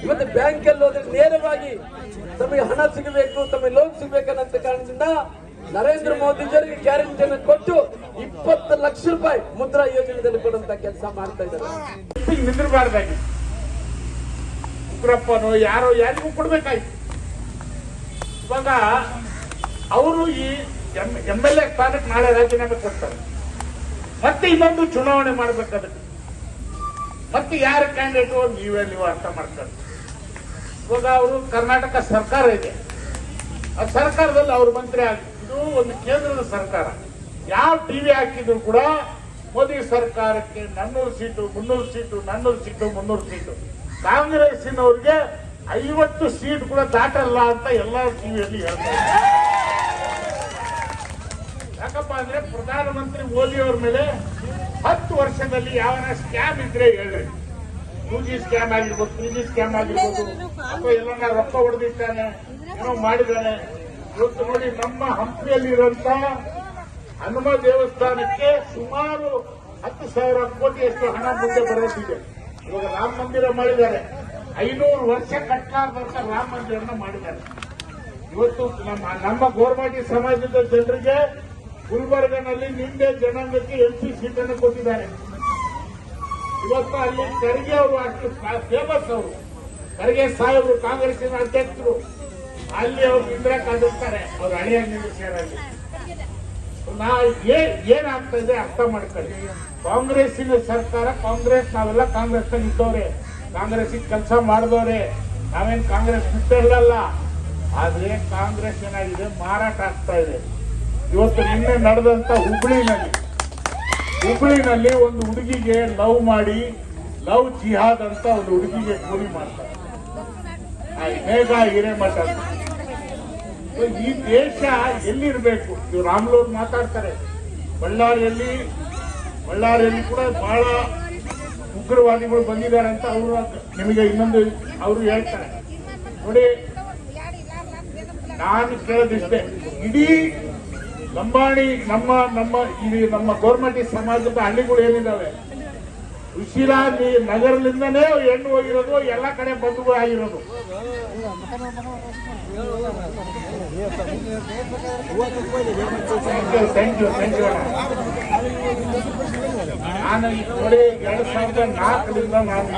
ಇವತ್ತು ಬ್ಯಾಂಕ್ ಅಲ್ಲಿ ಹೋದ್ರೆ ನೇರವಾಗಿ ತಮಗೆ ಹಣ ಸಿಗಬೇಕು, ತಮಗೆ ಲೋನ್ ಸಿಗಬೇಕನ್ನಂತ ಕಾರಣದಿಂದ ನರೇಂದ್ರ ಮೋದಿಜಿಯವರಿಗೆ ಗ್ಯಾರಂಟಿ ಕೊಟ್ಟು ಇಪ್ಪತ್ತು ಲಕ್ಷ ರೂಪಾಯಿ ಮುದ್ರಾ ಯೋಜನೆಯಲ್ಲಿ ಕೊಡುವಂತ ಕೆಲಸ ಮಾಡ್ತಾ ಇದ್ದಾರೆ. ನಿಂದಿರಬಾರ್ದಾಗಿ. ಉಗ್ರಪ್ಪನೋ ಯಾರೋ ಯಾರಿಗೂ ಕೊಡ್ಬೇಕಾಯ್ತು. ಇವಾಗ ಅವರು ಈ ಎಂ ಎಲ್ ಎ ಸ್ಥಾನಕ್ಕೆ ನಾಳೆ ರಾಜೀನಾಮೆ ಕೊಡ್ತಾರೆ. ಮತ್ತೆ ಇನ್ನೊಂದು ಚುನಾವಣೆ ಮಾಡ್ಬೇಕಾದ್ರೆ ಮತ್ತೆ ಯಾರ ಕ್ಯಾಂಡಿಡೇಟು ನೀವೇ ನೀವು ಅರ್ಥ ಮಾಡ್ತಾರೆ ಇವಾಗ ಅವರು ಕರ್ನಾಟಕ ಸರ್ಕಾರ ಇದೆ. ಆ ಸರ್ಕಾರದಲ್ಲಿ ಅವರು ಮಂತ್ರಿ ಆಗಿ ಇದು ಒಂದು ಕೇಂದ್ರದ ಸರ್ಕಾರ. ಯಾವ ಟಿವಿ ಹಾಕಿದ್ರು ಕೂಡ ಮೋದಿ ಸರ್ಕಾರಕ್ಕೆ ನನ್ನೂರು ಸೀಟು, ಮುನ್ನೂರು ಸೀಟು, ನನ್ನೂರು ಸೀಟು, ಮುನ್ನೂರು ಸೀಟು. ಕಾಂಗ್ರೆಸ್ಸಿನವ್ರಿಗೆ ಐವತ್ತು ಸೀಟ್ ಕೂಡ ದಾಟಲ್ಲ ಅಂತ ಎಲ್ಲ ಟಿವಿಯಲ್ಲಿ ಹೇಳ್ತಾರೆ ಯಾಕಪ್ಪ ಅಂದ್ರೆ ಪ್ರಧಾನಮಂತ್ರಿ ಮೋದಿ ಅವ್ರ ಮೇಲೆ ಹತ್ತು ವರ್ಷದಲ್ಲಿ ಯಾವನ ಸ್ಕ್ಯಾಮ್ ಇದ್ರೆ ಹೇಳ್ರಿ. ಟೂ ಜಿ ಸ್ಕ್ಯಾಮ್ ಆಗಿರ್ಬೋದು, ತ್ರೀ ಜಿ ಸ್ಕ್ಯಾಮ್ ಆಗಿರ್ಬೋದು, ಅಥವಾ ಎಲ್ಲ ರೊಕ್ಕ ಹೊಡೆದಿದ್ದಾನೆ ಏನೋ ಮಾಡಿದ್ದಾನೆ ಇವತ್ತು ನೋಡಿ ನಮ್ಮ ಹಂಪಿಯಲ್ಲಿರುವಂತ ಹನುಮ ದೇವಸ್ಥಾನಕ್ಕೆ ಸುಮಾರು ಹತ್ತು ಸಾವಿರ ಕೋಟಿಯಷ್ಟು ಹಣ ಮುಂದೆ ಬರೋದಿದೆ. ಇವಾಗ ರಾಮ ಮಂದಿರ ಮಾಡಿದ್ದಾರೆ. ಐನೂರು ವರ್ಷ ಕಟ್ಟಲಾರ್ದಂತ ರಾಮ ಮಂದಿರನ ಮಾಡಿದ್ದಾರೆ. ಇವತ್ತು ನಮ್ಮ ನಮ್ಮ ಗೋರ್ಮಾಟಿ ಸಮಾಜದ ಜನರಿಗೆ ಗುಲ್ಬರ್ಗನಲ್ಲಿ ನಿಂದೆ ಜನಾಂಗಕ್ಕೆ ಎಂಪಿ ಸೀಟನ್ನು ಕೊಟ್ಟಿದ್ದಾರೆ. ಇವತ್ತು ಅಲ್ಲಿ ಖರ್ಗೆ ಅವರು ಅಷ್ಟು ಫೇಮಸ್ ಅವರು. ಖರ್ಗೆ ಸಾಹೇಬರು ಕಾಂಗ್ರೆಸ್ಸಿನ ಅಧ್ಯಕ್ಷರು. ಅಲ್ಲಿ ಅವ್ರು ಇಂದಿರಾ ಕಂಡಿರ್ತಾರೆ ಅವ್ರ ಹಳೆಯ ನಿಲ್ಲಿಸ್ಯಾರಲ್ಲಿ ನಾ ಏನ್ ಏನಾಗ್ತಾ ಇದೆ ಅರ್ಥ ಮಾಡ್ಕೊಳ್ಳಿ. ಕಾಂಗ್ರೆಸ್ಸಿನ ಸರ್ಕಾರ, ಕಾಂಗ್ರೆಸ್ ನಾವೆಲ್ಲ ಕಾಂಗ್ರೆಸ್ ಇದ್ದವ್ರೆ. ಕಾಂಗ್ರೆಸ್ ಕೆಲಸ ಮಾಡಿದವ್ರೆ. ನಾವೇನ್ ಕಾಂಗ್ರೆಸ್ ಬಿಟ್ಟಿರ್ಲಲ್ಲ ಆದ್ರೆ ಕಾಂಗ್ರೆಸ್ ಏನಾಗಿದೆ? ಮಾರಾಟ ಆಗ್ತಾ ಇದೆ. ಇವತ್ತು ನಿನ್ನೆ ನಡೆದಂತ ಹುಬ್ಳಿನಲ್ಲಿ ಹುಬ್ಳಿನಲ್ಲಿ ಒಂದು ಹುಡುಗಿಗೆ ಲವ್ ಮಾಡಿ, ಲವ್ ಜಿಹಾದ್ ಅಂತ ಒಂದು ಹುಡುಗಿಗೆ ಕೂಲಿ ಮಾಡ್ತಾರೆ. ಮೇಘ ಹಿರೇಮಠ ಈ ದೇಶ ಎಲ್ಲಿರ್ಬೇಕು? ಇವ್ರು ರಾಮ್ಲೂರ್ ಮಾತಾಡ್ತಾರೆ. ಬಳ್ಳಾರಿಯಲ್ಲಿ ಬಳ್ಳಾರಿಯಲ್ಲಿ ಕೂಡ ಬಹಳ ಉಗ್ರವಾದಿಗಳು ಬಂದಿದ್ದಾರೆ ಅಂತ ಅವರು ನಿಮಗೆ ಇನ್ನೊಂದು ಅವರು ಹೇಳ್ತಾರೆ. ನೋಡಿ, ನಾನು ಕೇಳೋದಿಷ್ಟೇ. ಇಡೀ ಲಂಬಾಣಿ, ನಮ್ಮ ನಮ್ಮ, ಇಲ್ಲಿ ನಮ್ಮ ಗೌರ್ಮೆಂಟ್ ಸಮಾಜದ ಹಳ್ಳಿಗಳು ಏನಿದಾವೆ? ನಿ- ನಗರದಿಂದನೇ ಹೆಣ್ಣು ಹೋಗಿರೋದು, ಎಲ್ಲ ಕಡೆ ಬಂಧುಗಳು ಆಗಿರೋದು ಥ್ಯಾಂಕ್ ಯು ಥ್ಯಾಂಕ್ ಯು ನಾನು ನೋಡಿ ಎರಡ್ ಸಾವಿರದ ನಾಲ್ಕರಿಂದ ನಾನು.